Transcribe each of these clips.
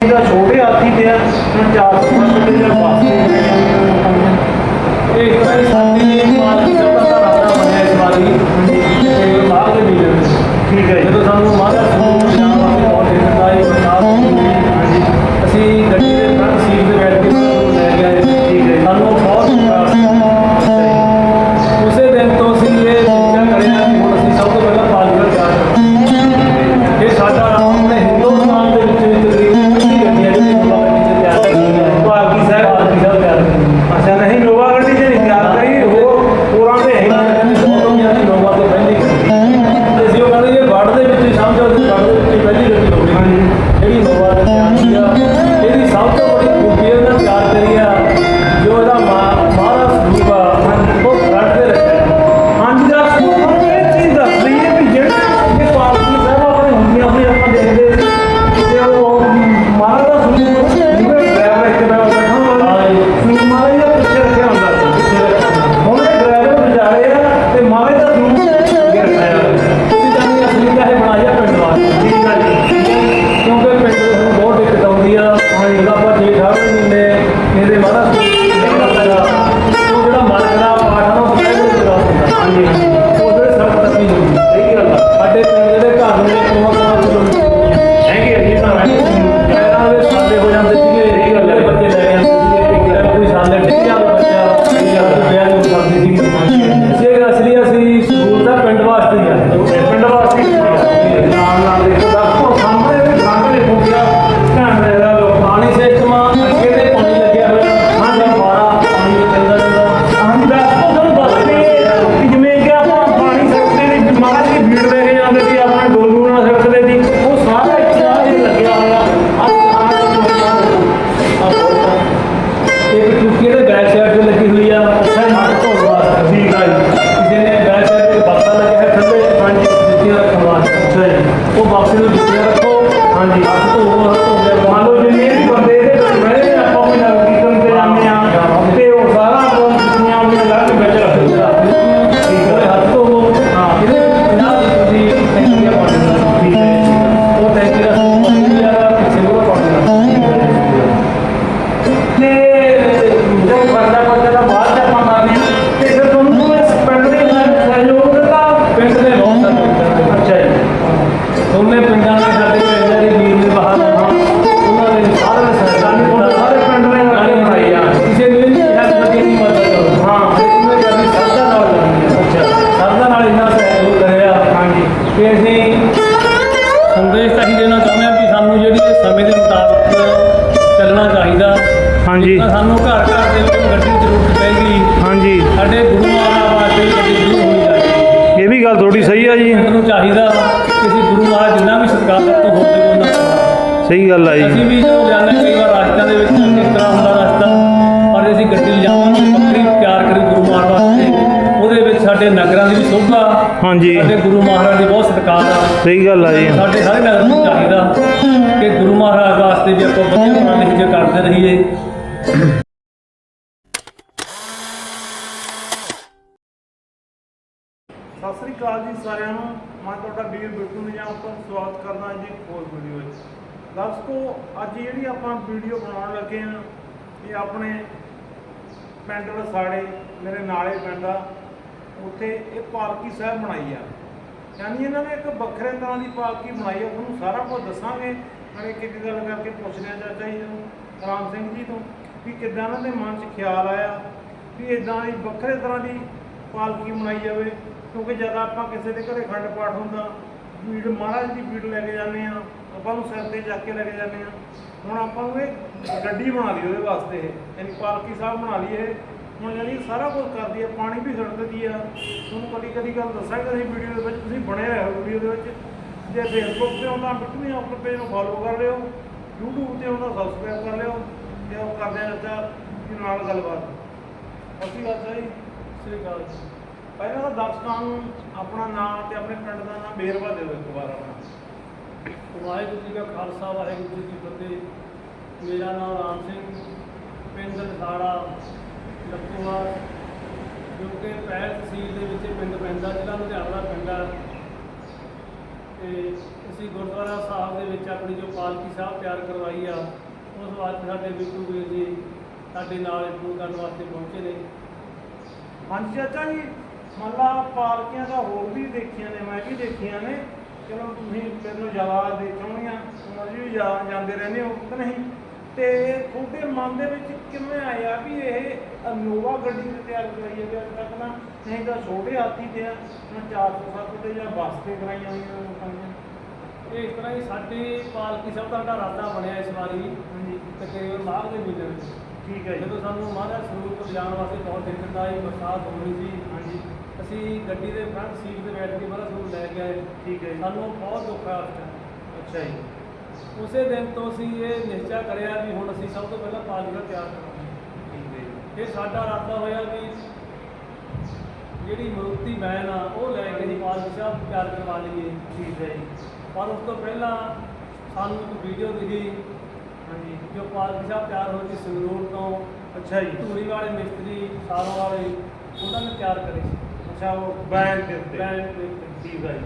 ਦਾ ਛੋਟੇ ਹਾਥੀ ਤੇ 400 ਬਣਿਆ ਇਸ ਵਾਰੀ। ਨਹੀਂ ਸਾਡੇ ਪਿੰਡ ਦੇ ਘਰ ਨੂੰ ਇੱਕ ਵਾਸਤੇ ਵੀ ਆਪਾਂ ਵਧੀਆ ਪ੍ਰਣਾਲੀ ਜੇ ਕਰਦੇ ਰਹੀਏ। ਸਤਿ ਸ੍ਰੀ ਅਕਾਲ ਜੀ ਸਾਰਿਆਂ ਨੂੰ। ਮੈਂ ਤੁਹਾਡਾ ਵੀਰ ਬਿਲਕੁਲ ਨਿਜਾਮ ਤੋਂ ਸਵਾਗਤ ਕਰਦਾ ਜੀ ਹੋਰ ਵੀਡੀਓ ਵਿੱਚ। ਦਰਸਕੋ, ਅੱਜ ਜਿਹੜੀ ਆਪਾਂ ਵੀਡੀਓ ਬਣਾਉਣ ਲੱਗੇ ਆ ਇਹ ਆਪਣੇ ਪਿੰਡ ਸਾੜੇ ਮੇਰੇ ਨਾਲੇ ਪਿੰਡ ਆ। ਉੱਥੇ ਇਹ ਪਾਲਕੀ ਸਾਹਿਬ ਬਣਾਈ ਆ। ਯਾਨੀ ਇਹਨਾਂ ਨੇ ਇੱਕ ਵੱਖਰੇ ਤਰ੍ਹਾਂ ਦੀ ਪਾਲਕੀ ਬਣਾਈ ਆ, ਤੁਹਾਨੂੰ ਸਾਰਾ ਕੁਝ ਦੱਸਾਂਗੇ। ਨਾਲ ਇੱਕ ਇੱਕ ਗੱਲ ਕਰਕੇ ਪੁੱਛ ਲਿਆ ਚਾਚਾ ਜੀ ਨੂੰ, ਰਾਮ ਸਿੰਘ ਜੀ ਤੋਂ, ਵੀ ਕਿੱਦਾਂ ਉਹਨਾਂ ਦੇ ਮਨ 'ਚ ਖਿਆਲ ਆਇਆ ਵੀ ਇਦਾਂ ਦੀ ਵੱਖਰੇ ਤਰ੍ਹਾਂ ਦੀ ਪਾਲਕੀ ਮਨਾਈ ਜਾਵੇ, ਕਿਉਂਕਿ ਜਦ ਆਪਾਂ ਕਿਸੇ ਦੇ ਘਰੇ ਖੰਡ ਪਾਠ ਹੁੰਦਾ ਭੀੜ ਮਹਾਰਾਜ ਦੀ ਭੀੜ ਲੈ ਕੇ ਜਾਂਦੇ ਆ ਆਪਾਂ ਨੂੰ ਸਿਰ ਤੇ ਚੱਕ ਕੇ ਲੈ ਕੇ ਜਾਂਦੇ ਆ ਹੁਣ ਆਪਾਂ ਨੂੰ ਇਹ ਗੱਡੀ ਬਣਾ ਲਈ ਉਹਦੇ ਵਾਸਤੇ ਇਹ, ਯਾਨੀ ਪਾਲਕੀ ਸਾਹਿਬ ਬਣਾ ਲਈ ਇਹ, ਹੁਣ ਜਿਹੜੀ ਸਾਰਾ ਕੁਝ ਕਰਦੀ ਹੈ, ਪਾਣੀ ਵੀ ਛੱਡ ਆ ਤੁਹਾਨੂੰ ਕਦੀ ਕਦੀ ਗੱਲ ਦੱਸਾਂਗੇ ਅਸੀਂ ਵੀਡੀਓ ਦੇ ਵਿੱਚ, ਤੁਸੀਂ ਬਣੇ ਰਹੋ ਵੀਡੀਓ ਦੇ ਵਿੱਚ। ਜੇ ਫੇਸਬੁੱਕ ਤੇ ਉਹਨਾਂ ਮਿੱਟਨੀ ਆਪਣੇ ਪੇਜ ਨੂੰ ਫਾਲੋ ਕਰ ਲਿਓ, YouTube ਤੇ ਉਹਨਾਂ ਨੂੰ ਸਬਸਕ੍ਰਾਈਬ ਕਰ ਲਿਓ ਤੇ ਉਹ ਕਰਦੇ ਰਹਿੰਦਾ ਕਿ ਨਾਲ ਗੱਲਬਾਤ। ਅਸੀਂ ਗੱਲ ਸਹੀ ਸਹੀ ਗੱਲ ਪਹਿਲਾਂ ਤਾਂ ਦਰਸ਼ਕਾਂ ਨੂੰ ਆਪਣਾ ਨਾਮ ਤੇ ਆਪਣੇ ਪਿੰਡ ਦਾ ਨਾਮ ਬੇਰਵਾ ਦਿਓ ਇੱਕ ਵਾਰ ਆਪਣਾ। ਵਾਹਿਗੁਰੂ ਜੀ ਦਾ ਖਾਲਸਾ, ਵਾਹਿਗੁਰੂ ਜੀ ਫਤਿਹ। ਮੇਰਾ ਨਾਮ ਰਾਮ ਸਿੰਘ, ਪਿੰਡ ਲਖਾੜਾ ਲੱਖੋਵਾਲ। ਜੋ ਕਿ ਪਹਿਲ ਤਹਿਸੀਲ ਦੇ ਵਿੱਚ ਪਿੰਡ ਪੈਂਦਾ, ਜ਼ਿਲ੍ਹਾ ਲੁਧਿਆਣਾ ਦਾ ਪਿੰਡ ਆ। ਤੇ ਅਸੀਂ ਗੁਰਦੁਆਰਾ ਸਾਹਿਬ ਦੇ ਵਿੱਚ ਆਪਣੀ ਜੋ ਪਾਲਕੀ ਸਾਹਿਬ ਤਿਆਰ ਕਰਵਾਈ ਆ, ਉਸ ਵਾਸਤੇ ਸਾਡੇ ਬਿੱਟੂ ਵੀਰ ਜੀ ਸਾਡੇ ਨਾਲ ਇੰਟਰਵਿਊ ਕਰਨ ਵਾਸਤੇ ਪਹੁੰਚੇ ਨੇ। ਹਾਂਜੀ ਚਾਚਾ ਜੀ, ਮੰਨ ਲਾ ਪਾਲਕੀਆਂ ਤਾਂ ਹੋਰ ਵੀ ਦੇਖੀਆਂ ਨੇ, ਮੈਂ ਵੀ ਦੇਖੀਆਂ ਨੇ, ਚਲੋ ਤੁਸੀਂ ਮੈਨੂੰ ਜ਼ਿਆਦਾ ਦੇਖਣੀਆਂ ਤੁਸੀਂ ਵੀ ਜਾ ਜਾਂਦੇ ਰਹਿੰਦੇ ਹੋ, ਕਿ ਨਹੀਂ? ਤੇ ਤੁਹਾਡੇ ਮਨ ਦੇ ਵਿੱਚ ਕਿਵੇਂ ਆਇਆ ਵੀ ਇਹ ਨੋਵਾ ਗੱਡੀ ਤਿਆਰ ਕਰਾਈ ਹੈ ਅੱਜ ਤੱਕ ਨਾ? ਨਹੀਂ ਤਾਂ ਛੋਟੇ ਹਾਥੀ ਤੇ ਆ ਨਾ 407 ਤੇ ਜਾਂ ਬੱਸ ਤੇ ਕਰਾਈਆਂ ਹੋਈਆਂ ਲੋਕਾਂ ਦੀਆਂ ਇਹ ਇਸ ਤਰ੍ਹਾਂ ਹੀ ਸਾਡੀ ਪਾਲਕੀ ਸਾਹਿਬ ਦਾ ਸਾਡਾ ਇਰਾਦਾ ਬਣਿਆ ਇਸ ਵਾਰੀ। ਹਾਂਜੀ। ਤਕਰੀਬਨ ਮਾਘ ਦੇ ਮਹੀਨੇ ਵਿੱਚ। ਠੀਕ ਹੈ ਜਦੋਂ ਸਾਨੂੰ ਮਹਾਰਾਜ ਸਰੂਪ ਤੋਂ ਜਾਣ ਵਾਸਤੇ ਬਹੁਤ ਦਿੱਕਤ ਆਈ ਬਰਸਾਤ ਹੋ ਰਹੀ ਸੀ। ਹਾਂਜੀ। ਅਸੀਂ ਗੱਡੀ ਦੇ ਫਰੰਟ ਸੀਟ ਤੇ ਬੈਠ ਕੇ ਮਹਾਰਾਜ ਸਰੂਪ ਲੈ ਕੇ ਆਏ। ਠੀਕ ਹੈ ਸਾਨੂੰ ਬਹੁਤ ਦੁੱਖ ਆਇਆ। ਅੱਛਾ ਜੀ। ਉਸੇ ਦਿਨ ਤੋਂ ਅਸੀਂ ਇਹ ਨਿਸ਼ਚਾ ਕਰਿਆ ਵੀ ਹੁਣ ਅਸੀਂ ਸਭ ਤੋਂ ਪਹਿਲਾਂ ਪਾਲਕਾ ਤਿਆਰ ਕਰਾਂਗੇ। ਠੀਕ ਹੈ ਫਿਰ ਸਾਡਾ ਇਰਾਦਾ ਹੋਇਆ ਵੀ ਜਿਹੜੀ ਮੂਰਤੀ ਬੈਨ ਆ ਉਹ ਲੈ ਕੇ ਜੀ ਪਾਲਕੀ ਸਾਹਿਬ ਤਿਆਰ ਕਰਵਾ ਲਈਏ ਠੀਕ ਹੈ ਜੀ। ਪਰ ਉਸ ਤੋਂ ਪਹਿਲਾਂ ਸਾਨੂੰ ਇੱਕ ਵੀਡੀਓ ਦਿਖੀ। ਹਾਂਜੀ ਜੋ ਪਾਲਕੀ ਸਾਹਿਬ ਤਿਆਰ ਹੋਈ ਸੀ ਸੰਗਰੂਰ ਤੋਂ। ਅੱਛਾ ਜੀ। ਧੂਰੀ ਵਾਲੇ ਮਿਸਤਰੀ ਸਾਰੋਂ ਵਾਲੇ ਉਹਨਾਂ ਨੇ ਤਿਆਰ ਕਰੀ ਸੀ। ਅੱਛਾ ਉਹ ਬੈਨ ਦੇ ਉੱਤੇ। ਬੈਨ ਦੇ ਉੱਤੇ। ਠੀਕ ਹੈ ਜੀ।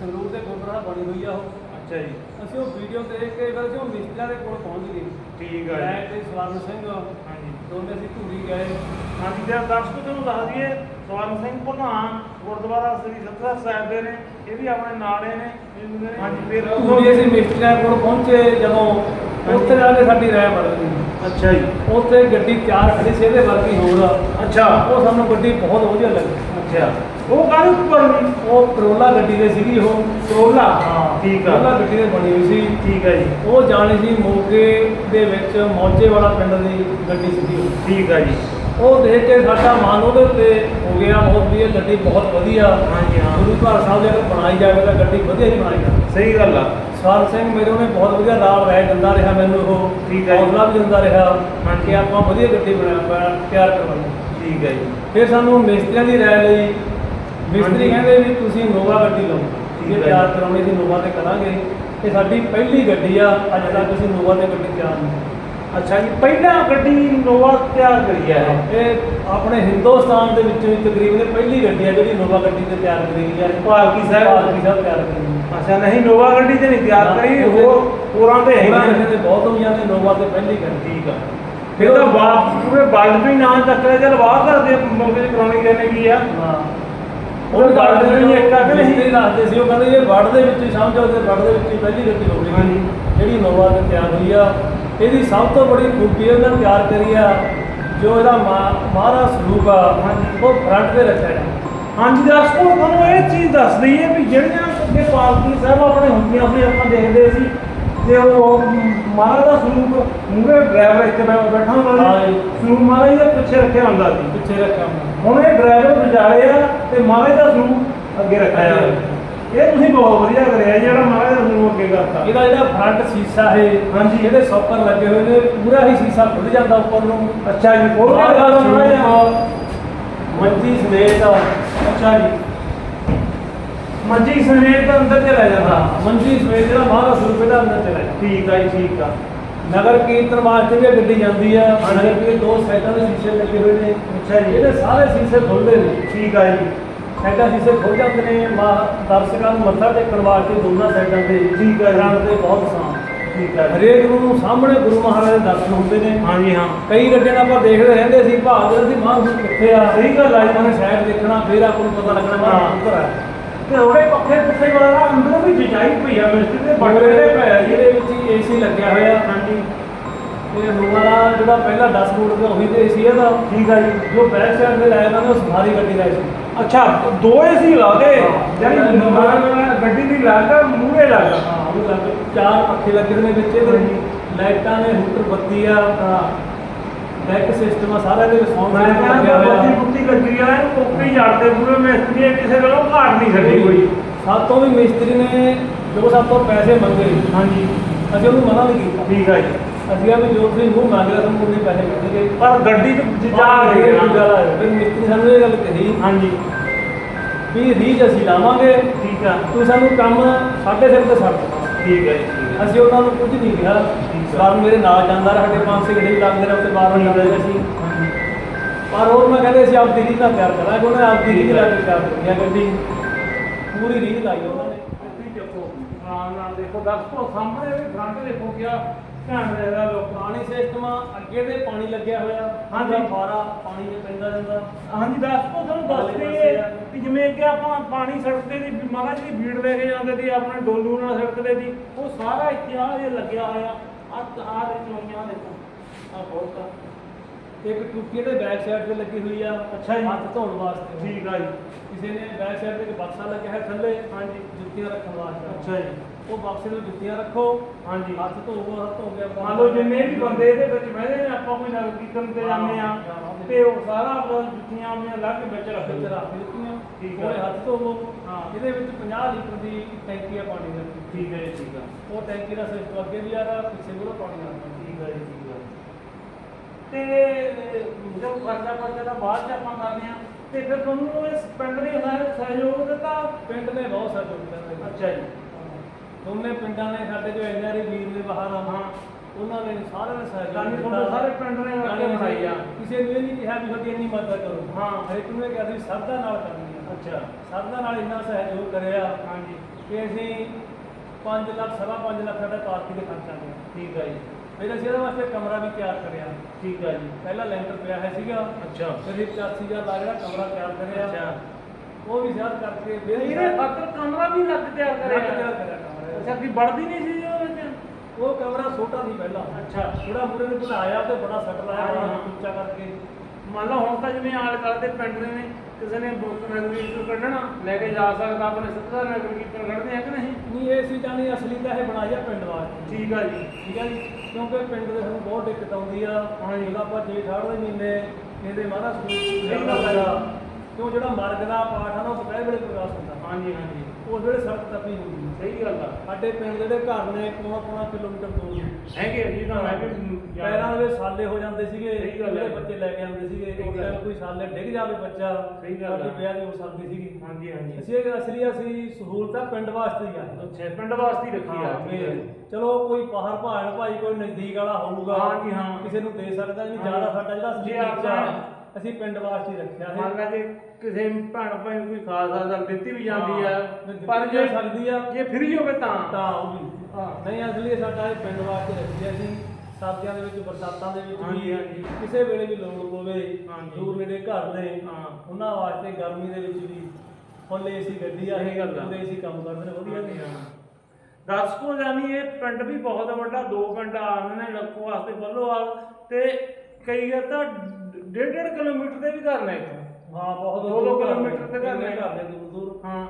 ਸੰਗਰੂਰ ਦੇ ਗੁਰਦੁਆਰਾ ਬਣੀ ਹੋਈ ਆ ਉਹ। ਅੱਛਾ ਜੀ। ਅਸੀਂ ਉਹ ਵੀਡੀਓ ਦੇਖ ਕੇ ਫਿਰ ਅਸੀਂ ਉਹ ਮਿਸਤਰੀਆਂ ਦੇ ਕੋਲ ਪਹੁੰਚ ਗਏ। ਠੀਕ ਹੈ ਮੈਂ ਜੀ ਤੇ ਸਵਰਨ ਸਿੰਘ। ਹਾਂਜੀ। ਦੋਨੇ ਅਸੀਂ ਧੂਰੀ ਗਏ। ਹਾਂਜੀ ਤੇ ਦਰਸ਼ਕੋ ਤੁਹਾਨੂੰ ਦੱਸ ਦਈਏ ਸਵਰਨ ਸਿੰਘ ਪ੍ਰਧਾਨ ਗੁਰਦੁਆਰਾ ਸ੍ਰੀ ਸਤਿਗੁਰ ਸਾਹਿਬ ਦੇ ਨੇ ਇਹ ਵੀ ਆਪਣੇ ਨਾਲੇ ਨੇ। ਹਾਂਜੀ ਫਿਰ ਧੂਰੀ ਅਸੀਂ ਮਿਸਤਰੀਆਂ ਕੋਲ ਪਹੁੰਚੇ ਜਦੋਂ ਉੱਥੇ ਜਾ ਕੇ ਸਾਡੀ ਰਾਏ ਬਦਲ ਗਈ। ਅੱਛਾ ਜੀ। ਉੱਥੇ ਗੱਡੀ ਤਿਆਰ ਖੜੀ ਸੀ ਇਹਦੇ ਵਰਗੀ ਹੋਰ ਆ। ਅੱਛਾ। ਉਹ ਸਾਨੂੰ ਗੱਡੀ ਬਹੁਤ ਵਧੀਆ ਲੱਗੀ। ਅੱਛਾ। ਉਹ ਕਾਹਦੇ ਉੱਪਰ ਨਹੀਂ ਉਹ ਕਰੋਲਾ ਗੱਡੀ ਦੇ ਸੀਗੀ ਉਹ ਟੋਲਾ ਠੀਕ ਆ। ਕਰੋਲਾ ਗੱਡੀ ਦੇ ਬਣੀ ਹੋਈ ਸੀ। ਠੀਕ ਹੈ ਜੀ। ਉਹ ਜਾਣੀ ਸੀ ਮੋਗੇ ਦੇ ਵਿੱਚ ਮੌਜੇ ਵਾਲਾ ਪਿੰਡ ਦੀ ਗੱਡੀ ਸੀਗੀ ਉਹ। ਠੀਕ ਹੈ ਜੀ। ਉਹ ਦੇਖ ਕੇ ਸਾਡਾ ਮਨ ਉਹਦੇ ਉੱਤੇ ਹੋ ਗਿਆ ਬਹੁਤ ਵੀ ਇਹ ਗੱਡੀ ਬਹੁਤ ਵਧੀਆ। ਹਾਂਜੀ ਹਾਂ। ਗੁਰੂ ਘਰ ਸਾਹਿਬ ਦੇ ਅਗਰ ਬਣਾਈ ਜਾਵੇ ਤਾਂ ਗੱਡੀ ਵਧੀਆ ਹੀ ਬਣਾਈ ਜਾਵੇ। ਸਹੀ ਗੱਲ ਆ। ਸਵਾਲ ਸਿੰਘ ਮੇਰੇ ਉਹਨੇ ਬਹੁਤ ਵਧੀਆ ਨਾਲ ਰਹਿ ਦਿੰਦਾ ਰਿਹਾ ਮੈਨੂੰ ਉਹ। ਠੀਕ ਹੈ ਜੀ। ਹੌਸਲਾ ਵੀ ਦਿੰਦਾ ਰਿਹਾ ਹਾਂਜੀ। ਕਿ ਆਪਾਂ ਵਧੀਆ ਗੱਡੀ ਬਣਾ ਬਣਾ- ਤਿਆਰ ਕਰਵਾਈ ਠੀਕ ਹੈ ਜੀ। ਫਿਰ ਸਾਨੂੰ ਮਿਸਤਰੀਆਂ ਦੀ ਰਾਏ ਲਈ ਮਿਸਤਰੀ। ਕਹਿੰਦੇ ਵੀ ਤੁਸੀਂ ਨੋਵਾ ਗੱਡੀ ਲਓ। ਹੈ ਤਿਆਰ ਜੀ। ਕਰਾਉਣੀ ਸੀ ਨੋਵਾ ਤੇ ਕਰਾਂਗੇ। ਇਹ ਸਾਡੀ ਪਹਿਲੀ ਗੱਡੀ ਆ ਅੱਜ ਤੱਕ ਅਸੀਂ ਨੋਵਾ ਤੇ ਗੱਡੀ ਤਿਆਰ ਨਹੀਂ ਅੱਛਾ ਜੀ ਪਹਿਲਾਂ ਗੱਡੀ ਨੋਵਾ ਤਿਆਰ ਕਰੀ ਹੈ। ਇਹ। ਆਪਣੇ ਹਿੰਦੁਸਤਾਨ ਦੇ ਵਿੱਚੋਂ ਹੀ ਤਕਰੀਬਨ ਪਹਿਲੀ ਗੱਡੀ ਆ ਜਿਹੜੀ ਨੋਵਾ ਗੱਡੀ ਤੇ ਤਿਆਰ ਕਰੀ ਗਈ ਹੈ ਪਾਲਕੀ ਸਾਹਿਬ। ਪਾਲਕੀ ਸਾਹਿਬ ਤਿਆਰ ਕਰੀ ਅੱਛਾ ਨਹੀਂ ਨੋਵਾ ਗੱਡੀ ਤੇ ਨਹੀਂ ਤਿਆਰ ਕਰੀ ਹੋਰ ਹੋਰਾਂ ਤੇ ਉਹਨਾਂ ਹੈਗੀਆਂ ਨੇ ਤੇ ਬਹੁਤ ਹੋਈਆਂ ਨੇ ਨੋਵਾ ਤੇ ਪਹਿਲੀ ਗੱਡੀ। ਠੀਕ ਆ। ਫਿਰ ਤਾਂ ਬਾਪ ਪੂਰੇ ਬਾਲਦ ਵੀ ਨਾ ਚੱਕਰੇ ਚਲ ਬਾਹਰ ਕਰਦੇ ਮੁਲਕ ਚ ਕਰਾਉਣੀ ਕਹਿੰਦੇ ਕੀ ਆ। ਹਾਂ। ਉਹ ਵਰਡ ਦੇ ਵੀ ਇੱਕ ਆ ਕਿ ਨਹੀਂ? ਦੱਸਦੇ ਸੀ ਉਹ ਕਹਿੰਦੇ ਇਹ ਵਰਡ ਦੇ ਵਿੱਚ ਹੀ ਸਮਝੋ ਤੇ ਵਰਡ ਦੇ ਵਿੱਚ ਹੀ ਪਹਿਲੀ ਗੱਡੀ ਹੋਵੇਗੀ। ਜਿਹੜੀ ਨੋਵਾ ਤੇ ਤਿਆਰ ਹੋਈ ਆ ਇਹਦੀ ਸਭ ਤੋਂ ਬੜੀ ਖੂਬੀ ਇਹਨਾਂ ਨੇ ਤਿਆਰ ਕਰੀ ਆ ਜੋ ਇਹਦਾ ਮਾ- ਮਹਾਰਾ ਸਰੂਪ ਆ। ਉਹ ਫਰੰਟ ਤੇ ਰੱਖਿਆ ਹੈ ਹਾਂਜੀ ਦਰਸ਼ਕੋ ਤੁਹਾਨੂੰ ਇਹ ਚੀਜ਼ ਦੱਸ ਦਈਏ ਵੀ ਜਿਹੜੀਆਂ ਅੱਗੇ ਪਾਲਕੀ ਸਾਹਿਬ ਆਪਣੇ ਹੁੰਦੀਆਂ ਸੀ ਆਪਾਂ ਦੇਖਦੇ ਸੀ ਤੇ ਉਹ ਮਹਾਰਾਜ ਦਾ ਸਰੂਪ ਮੂਹਰੇ ਡਰਾਈਵਰ ਇੱਥੇ ਬੈ- ਬੈਠਾ ਹੁੰਦਾ ਹਾਂ ਸੀ ਜੀ। ਸਰੂਪ ਮਹਾਰਾਜ ਦੇ ਪਿੱਛੇ ਰੱਖਿਆ ਹੁੰਦਾ ਸੀ। ਪਿੱਛੇ ਰੱਖਿਆ ਹੁੰਦਾ ਹੁਣ ਇਹ ਡਰਾਈਵਰ ਵਿਚਾਲੇ ਆ ਤੇ ਮਹਾਰਾਜ ਦਾ ਸਰੂਪ ਅੱਗੇ ਰੱਖਿਆ ਹੋਇਆ। ਇਹ ਤੁਸੀਂ ਬਹੁਤ ਵਧੀਆ ਕਰਿਆ ਜਿਹੜਾ ਮਹਾਰਾਜ ਦਾ ਸਰੂਪ ਅੱਗੇ ਕਰਤਾ। ਇਹਦਾ ਜਿਹੜਾ ਫਰੰਟ ਸ਼ੀਸ਼ਾ ਹੈ ਹਾਂਜੀ। ਇਹਦੇ ਸੌਕਰ ਲੱਗੇ ਹੋਏ ਨੇ ਪੂਰਾ ਹੀ ਸ਼ੀਸ਼ਾ ਖੁੱਲ ਜਾਂਦਾ ਉੱਪਰ ਨੂੰ। ਅੱਛਾ ਜੀ ਉਹ ਕਿਹੜਾ ਮਹਾਰਾਜ ਦਾ? ਸਰੂਪ ਮੰਜੀ ਸਮੇਤ ਅੱਛਾ ਜੀ। ਮੰਜੀ ਸਮੇਤ ਅੰਦਰ ਚਲਾ ਜਾਂਦਾ। ਮੰਜੀ ਸਮੇਤ ਜਿਹੜਾ ਮਹਾਰਾ ਸਰੂਪ ਇਹਦਾ ਅੰਦਰ ਚਲਾ ਠੀਕ ਆ ਜੀ ਠੀਕ ਆ। ਨਗਰ ਕੀਰਤਨ ਵਾਸਤੇ ਵੀ ਗੱਡੀ ਜਾਂਦੀ ਆ। ਨਗਰ ਕੀਰਤਨ ਦੋ ਸਾਈਡਾਂ ਦੇ ਸ਼ੀਸ਼ੇ ਲੱਗੇ ਹੋਏ ਨੇ। ਅੱਛਾ ਜੀ। ਇਹਦੇ ਸਾਰੇ ਸ਼ੀਸ਼ੇ ਖੁੱਲਦੇ ਨੇ। ਠੀਕ ਆ ਜੀ। ਸਾਈਡਾਂ ਸ਼ੀਸ਼ੇ ਖੁੱਲ ਜਾਂਦੇ ਨੇ। ਮਾ ਦਰਸ਼ਕਾਂ ਨੂੰ ਮੱਥਾ ਟੇਕਣ ਵਾਸਤੇ ਦੋਨਾਂ ਸਾਈਡਾਂ ਤੇ ਠੀਕ ਆ ਜੀ। ਰੰਗ ਦੇ ਬਹੁਤ ਸਾਂ ਠੀਕ ਜੀ। ਹਰੇਕ ਨੂੰ ਸਾਹਮਣੇ ਗੁਰੂ ਮਹਾਰਾਜ ਦੇ ਦਰਸ਼ਨ ਹੁੰਦੇ ਨੇ। ਹਾਂਜੀ ਹਾਂ। ਕਈ ਗੱਡੀਆਂ ਦਾ ਆਪਾਂ ਦੇਖਦੇ ਰਹਿੰਦੇ ਸੀ ਭਾਗ ਦੇ ਮਾਂ ਕਿੱਥੇ ਆ? ਸਹੀ ਗੱਲ ਆ ਜੀ। ਉਹਨੇ ਸ਼ਾਇਦ ਦੇਖਣਾ ਫੇਰ ਆਪਾਂ ਨੂੰ ਪਤਾ ਲੱਗਣਾ ਮਾਂ ਹਾਂ। ਉੱਧਰ ਆ। ਤੇ ਉਹਦੇ ਪੱਖੇ ਪੁੱਖੇ ਵਾਲਾ ਅੰਦਰੋਂ ਵੀ ਜਜਾਈ ਪਈ ਆ ਮਿਸਤਰੀ ਦੇ ਬਟਨ ਦੇ ਪਏ ਆ ਜੀ ਇਹਦੇ ਵਿੱਚ ਹੀ ਏਸੀ ਲੱਗਿਆ ਹੋਇਆ। ਹਾਂਜੀ। ਤੇ ਨੂਆ ਜਿਹੜਾ ਪਹਿਲਾ ਡੈਸ਼ਬੋਰਡ ਤੇ ਉਹੀ ਤੇ ਏਸੀ ਇਹਦਾ ਠੀਕ ਆ ਜੀ। ਜੋ ਬੈਕ ਸਾਈਡ ਤੇ ਲਾਇਆ ਨਾ ਉਹ ਸਫਾਰੀ ਗੱਡੀ ਦਾ ਸੀ ਅੱਛਾ ਦੋ ਏਸੀ ਲਾ ਦੇ ਹਾਂ। ਯਾਨੀ ਨੰਬਰ ਗੱਡੀ ਦੀ ਲੱਗਾ ਮੂਹਰੇ ਲੱਗਾ ਹਾਂ ਉਹ ਲੱਗ ਚਾਰ ਪੱਖੇ ਲੱਗੇ ਨੇ ਵਿੱਚ। ਲਾਈਟਾਂ ਨੇ ਹੂਟਰ ਬੱਤੀ ਆ। ਹਾਂ। ਬੈਕ ਸਿਸਟਮ ਆ ਸਾਰਾ ਇਹਦੇ ਵਿੱਚ ਸਾਊਂਡ ਮੈਂ ਕਹਿੰਦਾ ਬੱਤੀ ਬੁੱਤੀ ਲੱਗੀ ਆ ਕੋਪੀ ਜੜਦੇ ਪੂਰੇ ਮਿਸਤਰੀ ਨੇ ਕਿਸੇ ਕੋਲੋਂ ਘਾਟ ਨਹੀਂ ਛੱਡੀ ਕੋਈ। ਸਭ ਤੋਂ ਵੀ ਮਿਸਤਰੀ ਨੇ ਜੋ ਸਭ ਤੋਂ ਪੈਸੇ ਮੰਗੇ ਹਾਂਜੀ। ਅਸੀਂ ਉਹਨੂੰ ਮਨਾ ਨਹੀਂ ਕੀਤਾ। ਠੀਕ ਆ ਜੀ। ਅਸੀਂ ਆ ਵੀ ਜੋ ਤੁਸੀਂ ਮੂੰਹ ਮੰਗ ਲਿਆ ਤੁਹਾਨੂੰ ਉਹਨੇ ਪੈਸੇ ਮਿਲਣਗੇ ਪਰ ਗੱਡੀ ਚ ਜਾ ਰਹੀ ਰਹੀ ਹੈ ਗੱਲ ਹੈ ਫਿਰ ਮਿਸਤਰੀ ਸਾਨੂੰ ਇਹ ਗੱਲ ਕਹੀ ਹਾਂਜੀ। ਵੀ ਰੀਜ ਅਸੀਂ ਲਾਵਾਂਗੇ। ਠੀਕ ਆ। ਤੂੰ ਸਾਨੂੰ ਕੰਮ ਸਾਡੇ ਸਿਰ ਤੇ ਛੱਡ ਦੇ ਠੀਕ ਹੈ ਜੀ। ਅਸੀਂ ਉਹਨਾਂ ਨੂੰ ਕੁਝ ਨਹੀਂ ਕਿਹਾ। ਠੀਕ ਮੇਰੇ ਨਾਲ ਜਾਂਦਾ ਰਿਹਾ ਸਾਡੇ ਪੰਜ ਸਿਗੜੇ ਵੀ ਲੱਗਦੇ ਰਹੇ ਉੱਤੇ ਬਾਰ ਬਾਰ ਜਾਂਦੇ ਸੀ। ਪਰ ਉਹ ਮੈਂ ਕਹਿੰਦੇ ਅਸੀਂ ਆਪਦੀ ਰੀਝ ਨਾਲ ਪਿਆਰ ਕਰਾਂਗੇ, ਉਹਨੇ ਆਪਦੀ ਰੀਝ ਲਾ ਕੇ ਪਿਆਰ ਕਰੀ ਗੱਡੀ। ਪੂਰੀ ਰੀਝ ਲਾਈ ਉਹਨਾਂ ਨੇ। ਆਰਾਮ ਨਾਲ ਦੇਖੋ ਦਰਸ਼ਕੋ ਸਾਹਮਣੇ ਵੀ ਫਰੰਟ ਦੇਖੋ ਕਿਆ ਘੈਂਟ ਦੇਖਦਾ ਲੋਕ ਪਾਣੀ ਸਿਸਟਮ ਅੱਗੇ ਦੇ ਪਾਣੀ ਲੱਗਿਆ ਹੋਇਆ ਹਾਂਜੀ। ਫਾਰਾ ਪਾਣੀ ਦੇ ਪੈਂਦਾ ਜਾਂਦਾ। ਹਾਂਜੀ ਦਰਸ਼ਕੋ ਤੁਹਾਨੂੰ ਦੱਸ ਦਈਏ। ਕਿ ਜਿਵੇਂ ਕਿ ਆਪਾਂ ਪਾਣੀ ਸੜਕਦੇ ਦੀ ਮਹਾਰਾਜ ਦੀ ਭੀੜ ਲੈ ਕੇ ਜਾਂਦੇ ਸੀ ਆਪਣੇ ਡੋਲੂ ਨਾਲ ਸੜਕਦੇ ਸੀ ਉਹ ਸਾਰਾ ਇੱਥੇ ਆ ਜੇ ਲੱਗਿਆ ਹੋਇਆ। ਆ ਆ ਦੇ ਚੋਈਆਂ ਦੇਖੋ। ਆ ਬਹੁਤ ਆ। ਇੱਕ ਟੁੱਟੀ ਦੇ ਬੈਕ ਸਾਈਡ ਤੇ ਲੱਗੀ ਹੋਈ ਆ। ਅੱਛਾ ਜੀ। ਹੱਥ ਧੋਣ ਵਾਸਤੇ। ਠੀਕ ਆ ਜੀ। ਕਿਸੇ ਨੇ ਬੈਕ ਸਾਈਡ ਤੇ ਇੱਕ ਬਕਸਾ ਲੱਗਿਆ ਹੈ ਥੱਲੇ। ਹਾਂਜੀ। ਜੁੱਤੀਆਂ ਰੱਖਣ ਵਾਸਤੇ। ਅੱਛਾ ਜੀ। ਉਹ ਬਕਸੇ ਵਿੱਚ ਜੁੱਤੀਆਂ ਰੱਖੋ। ਹਾਂਜੀ। ਹੱਥ ਧੋਵੋ ਹੱਥ ਧੋ ਕੇ ਆਪਣਾ ਮੰਨ ਲਓ ਜਿੰਨੇ ਵੀ ਬੰਦੇ ਇਹਦੇ ਵਿੱਚ ਬਹਿਦੇ ਨੇ ਆਪਾਂ ਕੋਈ ਨਗਰ ਕੀਰਤਨ ਤੇ ਜਾਂਦੇ ਆ ਤੇ ਉਹ ਸਾਰਾ ਆਪਣਾ ਜੁੱਤੀਆਂ ਆਪਣੀਆਂ ਲੱਗ ਕੇ ਵਿੱਚ ਰੱਖ ਵਿੱਚ ਰੱਖ ਦਿੱਤੀਆਂ ਠੀਕ ਆ। ਹੱਥ ਧੋਵੋ ਹਾਂ। ਇਹਦੇ ਵਿੱਚ 50 ਲੀਟਰ ਦੀ ਟੈਂਕੀ ਆ ਪਾਣੀ ਦੀ। ਠੀਕ ਹੈ ਠੀਕ ਆ। ਉਹ ਟੈਂਕੀ ਦਾ ਸਿਸਟਮ ਅੱਗੇ ਵੀ ਆ ਰਿਹਾ ਪਿੱਛੇ ਵੀ ਪਾਣੀ ਆਉਂਦਾ ਠੀਕ ਹੈ ਠੀਕ ਆ। ਤੇ ਜਦੋਂ ਖਰਚਾ ਖਰਚਾ ਦਾ ਬਾਅਦ ਚ ਆਪਾਂ ਕਰਦੇ ਆ। ਤੇ ਫਿਰ ਤੁਹਾਨੂੰ ਇਸ ਪਿੰਡ ਦੇ ਸਾਰੇ ਸਹਿਯੋਗ ਦਿੱਤਾ ਪਿੰਡ ਨੇ ਬਹੁਤ ਸਹਿਯੋਗ ਦਿੱਤਾ ਅੱਛਾ ਜੀ। ਦੋਨੇ ਪਿੰਡਾਂ ਨੇ ਸਾਡੇ ਜੋ ਐਨਆਰਈ ਵੀਰ ਦੇ ਬਾਹਰ ਆ ਹਾਂ। ਉਹਨਾਂ ਨੇ ਸਾਰਿਆਂ ਨੇ ਸਹਿਯੋਗ ਦਿੱਤਾ। ਸਾਰੇ ਪਿੰਡ ਨੇ ਯਾਨੀ ਬਣਾਈ ਆ। ਕਿਸੇ ਨੂੰ ਇਹ ਨਹੀਂ ਕਿਹਾ ਵੀ ਤੁਹਾਡੀ ਇੰਨੀ ਮਦਦ ਕਰੋ। ਹਾਂ। ਹਰੇਕ ਨੂੰ ਇਹ ਕਿਹਾ ਵੀ ਸਰਦਾ ਨਾਲ ਕਰਨੀ ਆ। ਅੱਛਾ। ਸਰਦਾ ਨਾਲ ਇੰਨਾ ਸਹਿਯੋਗ ਕਰਿਆ ਹਾਂਜੀ। ਕਿ ਅਸੀਂ 5 ਲੱਖ ਸਵਾ 5 ਲੱਖ ਦਾ ਪਾਰਟੀ ਦੇ ਖਰਚਾ ਲਿਆ ਠੀਕ ਹੈ ਜੀ। ਫਿਰ ਅਸੀਂ ਇਹਦੇ ਵਾਸਤੇ ਕਮਰਾ ਵੀ ਤਿਆਰ ਕਰਿਆ। ਠੀਕ ਹੈ ਜੀ। ਪਹਿਲਾਂ ਲੈਂਟਰ ਪਿਆ ਹੈ ਸੀਗਾ। ਅੱਛਾ। ਫਿਰ 84000 ਦਾ ਜਿਹੜਾ ਕਮਰਾ ਤਿਆਰ ਕਰਿਆ। ਅੱਛਾ। ਉਹ ਵੀ ਤਿਆਰ ਕਰਕੇ ਫਿਰ ਇਹਦੇ ਖਾਤਰ ਕਮਰਾ ਵੀ ਲੱਗ ਤਿਆਰ ਕਰਿਆ। ਕਰਿਆ ਕਰਿਆ ਕਮਰਾ। ਅੱਛਾ ਕੀ ਵੜਦੀ ਨਹੀਂ ਸੀ ਜੀ ਉਹਦੇ ਵਿੱਚ? ਉਹ ਕਮਰਾ ਛੋਟਾ ਸੀ ਪਹਿਲਾਂ। ਅੱਛਾ। ਥੋੜਾ ਮੂਰੇ ਨੂੰ ਬਣਾਇਆ ਤੇ ਬੜਾ ਸੱਟ ਲਾਇਆ ਹਾਂ। ਬੜਾ ਉੱਚਾ ਕਰਕੇ। ਮੰਨ ਲਓ ਹੁਣ ਤਾਂ ਜਿਵੇਂ ਆਲੇ ਦੁਆਲੇ ਦੇ ਪਿੰਡ ਨੇ ਕਿਸੇ ਨੇ ਬੁੱਕ ਨਗਰੀ ਤੋਂ ਕੱਢਣਾ ਲੈ ਕੇ ਜਾ ਸਕਦਾ ਆਪਣੇ ਸਿੱਧਾ ਨਗਰ ਕੀਰਤਨ ਕੱਢਦੇ ਆ ਕਿ ਨਹੀਂ? ਨਹੀਂ ਇਹ ਸੀ ਜਾਨੀ ਅਸਲੀ ਤਾਂ ਇਹ ਬਣਾਇਆ ਪਿੰਡ ਵਾਸਤੇ। ਠੀਕ ਆ ਜੀ। ਠੀਕ ਹੈ ਜੀ। ਕਿਉਂਕਿ ਪਿੰਡ ਦੇ ਸਾਨੂੰ ਬਹੁਤ ਦਿੱਕਤ ਆਉਂਦੀ ਆ। ਜਦੋਂ ਆਪਾਂ ਜੇਠ ਹਾੜ ਦੇ ਮਹੀਨੇ ਇਹਦੇ ਮਹਾਰਾਜ ਸਕੂਲ ਗੱਲ ਹੈ। ਦਾ ਕਿਉਂ ਜਿਹੜਾ ਮਰਗ ਦਾ ਪਾਠ ਆ ਨਾ ਉਹ ਦੁਪਹਿਰ ਵੇਲੇ ਪ੍ਰਕਾਸ਼ ਹੁੰਦਾ ਹਾਂਜੀ ਹਾਂਜੀ ਉਸ ਵੇਲੇ ਸੜਕ ਤੱਪੀ ਹੁੰਦੀ ਹੈ। ਸਹੀ ਗੱਲ ਆ ਸਾਡੇ ਪਿੰਡ ਜਿਹੜੇ ਘਰ ਨੇ ਪੌਣਾ ਪੌਣਾ ਕਿਲੋਮੀਟਰ ਦੂਰ ਨੇ ਹੈਗੇ ਆ ਜੀ ਮੈਂ ਵੀ ਪੈਰਾਂ ਦੇ ਸਾਲੇ ਹੋ ਜਾਂਦੇ ਸੀਗੇ ਸਹੀ ਗੱਲ ਹੈ। ਜਿਹੜੇ ਬੱਚੇ ਲੈ ਕੇ ਆਉਂਦੇ ਸੀਗੇ ਉਸ time ਕੋਈ ਸਾਲੇ ਡਿੱਗ ਜਾਵੇ ਬੱਚਾ ਸਹੀ ਗੱਲ ਹੈ। ਸਾਡੀ ਵਿਆਹ ਦੀ ਹੋ ਸਕਦੀ ਸੀਗੀ ਹਾਂਜੀ ਹਾਂਜੀ ਅਸੀਂ ਇਹ ਅਸਲੀ ਅਸੀਂ ਸਹੂਲਤਾਂ ਪਿੰਡ ਵਾਸਤੇ ਹੀ ਆਏ ਅੱਛਾ ਪਿੰਡ ਵਾਸਤੇ ਹੀ ਰੱਖੀ ਆ ਹਾਂ, ਚਲੋ ਕੋਈ ਬਾਹਰ ਭਾਣ ਭਾਈ ਕੋਈ ਨਜ਼ਦੀਕ ਵਾਲਾ ਹੋਊਗਾ ਹਾਂਜੀ, ਹਾਂ। ਕਿਸੇ ਨੂੰ ਦੇ ਸਕਦਾ ਨਹੀਂ ਹਾਂਜੀ। ਜ਼ਿਆਦਾ ਸਾਡਾ ਜਿਹੜਾ ਜੇ ਅਸਲੀ ਅਸੀਂ ਪਿੰਡ ਵਾਸਤੇ ਰੱਖਿਆ ਹੈ ਮੰਨ ਲਾ ਜੇ ਕਿਸੇ ਭੈਣ ਭਾਈ ਨੂੰ ਕੋਈ ਖਾਸ ਆਦਰ ਦਿੱਤੀ ਵੀ ਜਾਂਦੀ ਆ ਪਰ ਜੇ ਸਕਦੀ ਆ। ਜੇ ਫ੍ਰੀ ਹੋਵੇ ਤਾਂ ਤਾਂ ਉਹ ਵੀ ਹਾਂ। ਨਹੀਂ ਅਸਲੀ ਸਾਡਾ ਇਹ ਪਿੰਡ ਵਾਸਤੇ ਰੱਖਿਆ ਸੀ ਸਰਦੀਆਂ ਦੇ ਵਿੱਚ ਬਰਸਾਤਾਂ ਦੇ ਵਿੱਚ ਵੀ। ਕਿਸੇ ਵੇਲੇ ਵੀ ਲੋੜ ਪਵੇ। ਦੂਰ ਨੇੜੇ ਘਰ ਹਾਂ। ਉਹਨਾਂ ਵਾਸਤੇ ਗਰਮੀ ਦੇ ਵਿੱਚ ਵੀ ਫੁੱਲ ਏਸੀ ਗੱਡੀ ਆ ਸਹੀ ਗੱਲ ਆ। ਏਸੀ ਕੰਮ ਕਰਦੇ ਨੇ ਵਧੀਆ ਨੇ ਦਰਸ਼ਕੋ ਜਾਨੀ ਇਹ ਪਿੰਡ ਵੀ ਬਹੁਤ ਵੱਡਾ ਦੋ ਪਿੰਡ ਆਉਂਦੇ ਨੇ ਲੱਖੋ ਵਾਸਤੇ ਬੱਲੋਵਾਲ ਤੇ ਕਈ ਵਾਰ ਤਾਂ ਡੇਢ ਡੇਢ ਕਿਲੋਮੀਟਰ ਦੇ ਵੀ ਘਰ ਨੇ ਇੱਥੋਂ। ਹਾਂ ਬਹੁਤ ਦੋ- ਕਿਲੋਮੀਟਰ ਤੇ ਘਰ ਨੇ। ਘਰ ਨੇ ਦੂਰ ਦੂਰ ਹਾਂ।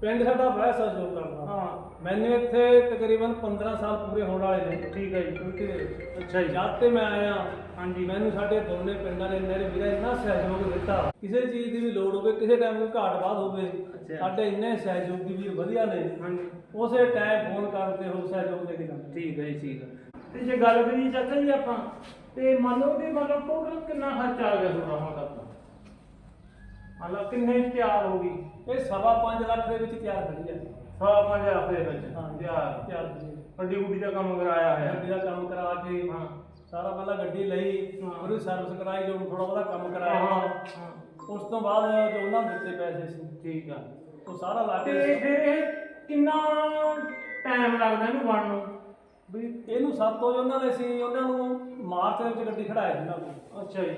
ਪਿੰਡ ਸਾਡਾ ਬੜਾ ਸਹਿਯੋਗ ਕਰਦਾ। ਹਾਂ। ਮੈਨੂੰ ਇੱਥੇ ਤਕਰੀਬਨ 15 ਸਾਲ ਪੂਰੇ ਹੋਣ ਵਾਲੇ ਨੇ। ਠੀਕ ਹੈ ਜੀ। ਵਿੱਚ ਅੱਛਾ ਜੀ। ਜਦ ਤੇ ਮੈਂ ਆਇਆ ਹਾਂਜੀ। ਮੈਨੂੰ ਸਾਡੇ ਦੋਨੇ ਪਿੰਡਾਂ ਨੇ ਮੇਰੇ ਵੀਰਾਂ ਇੰਨਾ ਸਹਿਯੋਗ ਦਿੱਤਾ। ਕਿਸੇ ਚੀਜ਼ ਦੀ ਵੀ ਲੋੜ ਹੋਵੇ ਕਿਸੇ ਟਾਈਮ ਕੋਈ ਘਾਟ ਬਾਤ ਹੋਵੇ। ਸਾਡੇ ਇੰਨੇ ਸਹਿਯੋਗੀ ਵੀਰ ਵਧੀਆ ਨੇ। ਹਾਂਜੀ। ਉਸੇ ਟਾਈਮ ਫੋਨ ਕਰਦੇ ਹੋ ਸਹਿਯੋਗ ਦੇ ਕੇ ਜਾਂਦੇ ਠੀਕ ਹੈ ਜੀ ਠੀਕ ਹੈ। ਤੇ ਜੇ ਗੱਲ ਕਰੀਏ ਚਾਚਾ ਜੀ ਆਪਾਂ ਤੇ ਮੰਨ ਲਓ ਕਿ ਮੰਨ ਲਓ ਟੋਟਲ ਕਿੰਨਾ ਖਰਚਾ ਆ ਗਿਆ ਤੁਹਾਡਾ ਹੁਣ ਤੱਕ? ਮੰਨ ਲਓ ਕਿੰਨੇ 'ਚ ਤਿਆਰ ਹੋ ਗਈ ਇਹ ਸਵਾ ਪੰਜ ਲੱਖ ਦੇ ਵਿੱਚ ਤਿਆਰ ਕਰੀ ਹੈ ਸਵਾ ਪੰਜ ਹਜ਼ਾਰ ਦੇ ਵਿੱਚ? ਹਾਂ ਤਿਆਰ। ਤਿਆਰ ਕਰੀ ਵੱਡੀ ਗੁੱਡੀ ਦਾ ਕੰਮ ਕਰਾਇਆ ਗੱਡੀ ਹੈ ਦਾ ਕੰਮ ਕਰਾ ਕੇ ਹਾਂ। ਸਾਰਾ ਪਹਿਲਾਂ ਗੱਡੀ ਲਈ ਹਾਂ। ਸਰਵਿਸ ਕਰਾਈ ਜੋ ਥੋੜਾ ਬਹੁਤਾ ਕੰਮ ਹਾਂ ਕਰਾਇਆ। ਹਾਂ। ਉਸ ਤੋਂ ਬਾਅਦ ਜੋ ਉਹਨਾਂ ਨੂੰ ਦਿੱਤੇ ਪੈਸੇ ਸੀ। ਠੀਕ ਆ। ਉਹ ਸਾਰਾ ਲਾ ਤੇ ਕੇ ਫਿਰ ਇਹ ਕਿੰਨਾ ਟਾਈਮ ਲੱਗਦਾ ਇਹਨੂੰ ਬਣਨ ਨੂੰ? ਵੀ ਇਹਨੂੰ ਸਭ ਤੋਂ ਉਹਨਾਂ ਨੇ ਸੀ ਉਹਨਾਂ ਨੂੰ ਮਾਰਚ ਦੇ ਵਿੱਚ ਗੱਡੀ ਖੜਾਇਆ ਸੀ ਉਹਨਾਂ ਨੂੰ ਅੱਛਾ ਜੀ।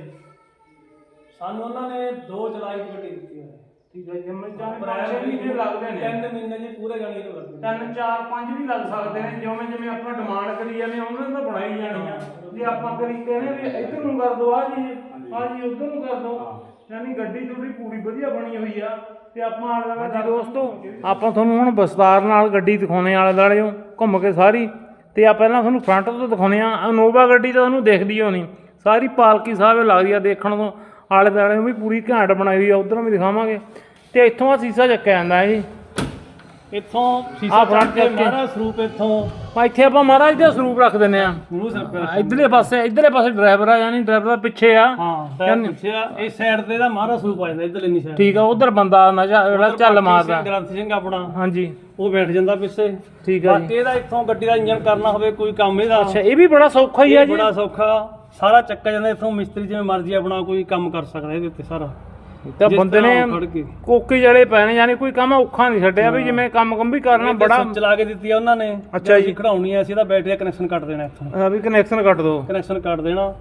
ਸਾਨੂੰ ਉਹਨਾਂ ਨੇ 2 ਜੁਲਾਈ ਨੂੰ ਗੱਡੀ ਦਿੱਤੀ ਹੈ ਠੀਕ ਹੈ ਜਿਵੇਂ ਚਾਹੇ ਪੰਜ ਛੇ ਮਹੀਨੇ ਲੱਗਦੇ ਨੇ। ਤਿੰਨ ਮਹੀਨੇ ਜੀ ਪੂਰੇ ਜਾਣੀ ਨੂੰ ਲੱਗਦੇ ਨੇ। ਤਿੰਨ ਚਾਰ ਪੰਜ ਵੀ ਲੱਗ ਸਕਦੇ ਨੇ ਜਿਵੇਂ ਜਿਵੇਂ ਆਪਾਂ ਡਿਮਾਂਡ ਕਰੀ ਜਾਂਦੇ ਹਾਂ, ਉਹਨਾਂ ਨੇ ਤਾਂ ਬਣਾਈ ਜਾਣੀ ਆ। ਜੇ ਆਪਾਂ ਕਰੀ ਕਹਿੰਦੇ ਵੀ ਇੱਧਰ ਨੂੰ ਕਰ ਦਿਓ ਆ ਜੀ ਆ ਜੀ ਉੱਧਰ ਨੂੰ ਕਰ ਦਿਓ ਯਾਨੀ ਗੱਡੀ ਤੁਹਾਡੀ ਪੂਰੀ ਵਧੀਆ ਬਣੀ ਹੋਈ ਆ ਤੇ ਆਪਾਂ ਆਲੇ ਦੁਆਲੇ ਜੀ ਦੋਸਤੋ ਆਪਾਂ ਤੁਹਾਨੂੰ ਹੁਣ ਵਿਸਤਾਰ ਨਾਲ ਗੱਡੀ ਦਿਖਾਉਣੇ ਆਲੇ ਦੁਆਲੇ ਘੁੰਮ ਕੇ ਸਾਰੀ। ਤੇ ਆ ਪਹਿਲਾਂ ਤੁਹਾਨੂੰ ਫਰੰਟ ਤੋਂ ਦਿਖਾਉਣੇ ਆ ਇਨੋਵਾ ਗੱਡੀ ਤਾਂ ਤੁਹਾਨੂੰ ਦਿਖਦੀ ਹੋਣੀ। ਸਾਰੀ ਪਾਲਕੀ ਸਾਹਿਬ ਲੱਗਦੀ ਆ ਦੇਖਣ ਤੋਂ। ਆਲੇ ਦੁਆਲੇ ਵੀ ਪੂਰੀ ਘੈਂਟ ਬਣਾਈ ਹੋਈ ਆ, ਉਧਰੋਂ ਵੀ ਦਿਖਾਵਾਂਗੇ। ਤੇ ਇੱਥੋਂ ਆ ਸੀਸਾ ਚੱਕਿਆ ਜਾਂਦਾ ਜੀ ਇੱਥੋਂ ਆਹ ਸੀਸਾ front ਫਰੰਟ ਕੇ ਕਰਕੇ। ਮਾਰਾ ਸਰੂਪ ਇੱਥੋਂ। ਆ ਇੱਥੇ ਆਪਾਂ ਮਹਾਰਾਜ ਦਾ ਸਰੂਪ ਰੱਖ ਦਿੰਨੇ ਆ ਗੁਰੂ ਸਾਹਿਬ ਦਾ ਇਧਰਲੇ ਪਾਸੇ ਇਧਰਲੇ ਪਾਸੇ ਡਰਾਈਵਰ ਆ ਯਾਨੀ ਡਰਾਈਵਰ ਦਾ ਪਿੱਛੇ ਆ। ਹਾਂ ਪੈਰ ਯਾਨੀ- ਪਿੱਛੇ ਆ। ਇਸ ਸਾਈਡ ਤੇ ਦਾ ਮਾਰਾ ਸਰੂਪ ਆ ਜਾਂਦਾ ਇੱਧਰ ਇੰਨੀ ਸਾਈਡ ਠੀਕ ਆ ਉਧਰ ਬੰਦਾ ਨਸ਼ਾ ਜਿਹੜਾ ਚੱਲ ਮਾਰਦਾ। ਗ੍ਰੰਥ ਸਿੰਘ ਆਪਣਾ। ਹਾਂਜੀ। ਉਹ ਬੈਠ ਜਾਂਦਾ ਪਿੱਛੇ। ਠੀਕ ਆ ਬਾਕੀ ਜੀ ਇਹਦਾ ਇੱਥੋਂ ਗੱਡੀ ਦਾ ਇੰਜਨ ਕਰਨਾ ਹੋਵੇ ਕੋਈ ਕੰਮ ਇਹਦਾ। ਅੱਛਾ ਇਹ ਵੀ ਬੜਾ ਸੌਖਾ ਹੀ ਆ ਇਹ ਜੀ। ਬੜਾ ਸੌਖਾ। ਸਾਰਾ ਚੱਕਾ ਜਾਂਦਾ ਇੱਥੋਂ ਮਿਸਤਰੀ ਜਿਵੇਂ ਮਰਜ਼ੀ ਆਪਣਾ ਕੋਈ ਕੰਮ ਕਰ ਸਕਦਾ ਇਹਦੇ ਉੱਤੇ ਸਾਰਾ। ਤਾਂ ਜਿਸ ਬੰਦੇ ਨੇ ਤਰ੍ਹਾਂ ਉਹ ਖੜ ਕੇ। ਕੋਕੀ ਜਲੇ ਪਏ ਨੇ ਯਾਨੀ ਕੋਈ ਕੰਮ ਔਖਾ ਨਹੀਂ ਛੱਡਿਆ ਵੀ ਜਿਵੇਂ ਕੰਮ ਕੰਮ ਵੀ ਕਰਨਾ ਬੜਾ ਚਲਾ ਕੇ ਦਿੱਤੀ ਆ ਉਹਨਾਂ ਨੇ। ਅੱਛਾ ਜੀ। ਖੜਾਉਣੀ ਆ ਅਸੀਂ ਇਹਦਾ ਬੈਟਰੀ ਦਾ ਕਨੈਕਸ਼ਨ ਕੱਟ ਦੇਣਾ ਇੱਥੋਂ। ਆ ਵੀ ਕਨੈਕਸ਼ਨ ਕੱਟ ਦੋ। ਕਨੈਕਸ਼ਨ ਕੱਟ ਦੇਣਾ।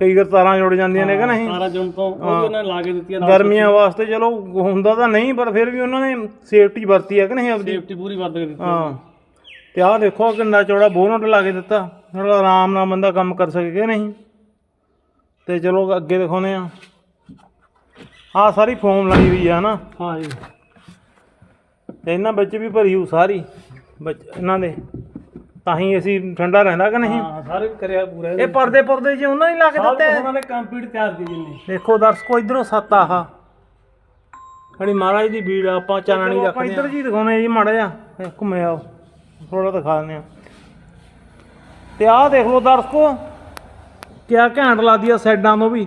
ਕਈ ਵਾਰ ਤਾਰਾਂ ਜੁੜ ਜਾਂਦੀਆਂ ਨੇ ਕਿ ਨਹੀਂ? ਤਾਰਾਂ ਜੁਣ ਤੋਂ ਉਹ ਵੀ ਉਹਨਾਂ ਨੇ ਲਾ ਕੇ ਦਿੱਤੀ ਆ ਗਰਮੀਆਂ ਵਾਸਤੇ ਚਲੋ ਹੁੰਦਾ ਤਾਂ ਨਹੀਂ ਪਰ ਫਿਰ ਵੀ ਉਹਨਾਂ ਨੇ ਸੇਫਟੀ ਵਰਤੀ ਹੈ ਕਿ ਨਹੀਂ ਆਪਦੀ? ਸੇਫਟੀ ਪੂਰੀ ਵਰਤ ਕੇ ਦਿੱਤੀ ਹਾਂ। ਤੇ ਆਹ ਦੇਖੋ ਕਿੰਨਾ ਚੌੜਾ ਬੋਨਟ ਲਾ ਕੇ ਦਿੱਤਾ। ਥੋੜਾ ਆਰਾਮ ਨਾਲ ਬੰਦਾ ਕੰਮ ਕਰ ਸਕੇ ਕਿ ਨਹੀਂ? ਤੇ ਚਲੋ ਅੱਗੇ ਦਿਖਾਉਨੇ ਆ ਆਹ ਸਾਰੀ ਫੋਮ ਲਾਈ ਹੋਈ ਆ ਨਾ ਹਾਂ ਜੀ। ਤੇ ਇਹਨਾਂ ਵਿੱਚ ਵੀ ਭਰੀ ਹੋਊ ਸਾਰੀ। ਵਿੱਚ ਇਹਨਾਂ ਦੇ। ਤਾਂ ਹੀ ਅਸੀਂ ਠੰਡਾ ਰਹਿੰਦਾ ਕਿ ਨਹੀਂ? ਹਾਂ ਸਾਰੇ ਕਰਿਆ ਪੂਰਾ ਇਹ ਪਰਦੇ ਪਰਦੇ ਜੀ ਉਹਨਾਂ ਨੇ ਲਾ ਕੇ ਦਿੱਤੇ ਉਹਨਾਂ ਨੇ ਕੰਪਲੀਟ ਤਿਆਰ ਕੀਤੀ ਜਿੰਨੇ। ਦੇਖੋ ਦਰਸ਼ਕੋ ਇਧਰੋਂ ਸੱਤ ਆਹ। ਖੜੀ ਮਹਾਰਾਜ ਦੀ ਬੀੜ ਆਪਾਂ ਚਾਨਣੀ ਰੱਖਦੇ ਆ। ਇਧਰ ਜੀ ਦਿਖਾਉਣੇ ਜੀ ਮਾੜਾ ਇਹ ਘੁੰਮੇ ਆਓ। ਥੋੜਾ ਦਿਖਾ ਦਿੰਦੇ ਆ। ਤੇ ਆਹ ਦੇਖ ਲਓ ਦਰਸ਼ਕੋ ਕਿਆ ਘੈਂਟ ਲੱਗਦੀ ਆ ਸਾਈਡਾਂ ਤੋਂ ਵੀ।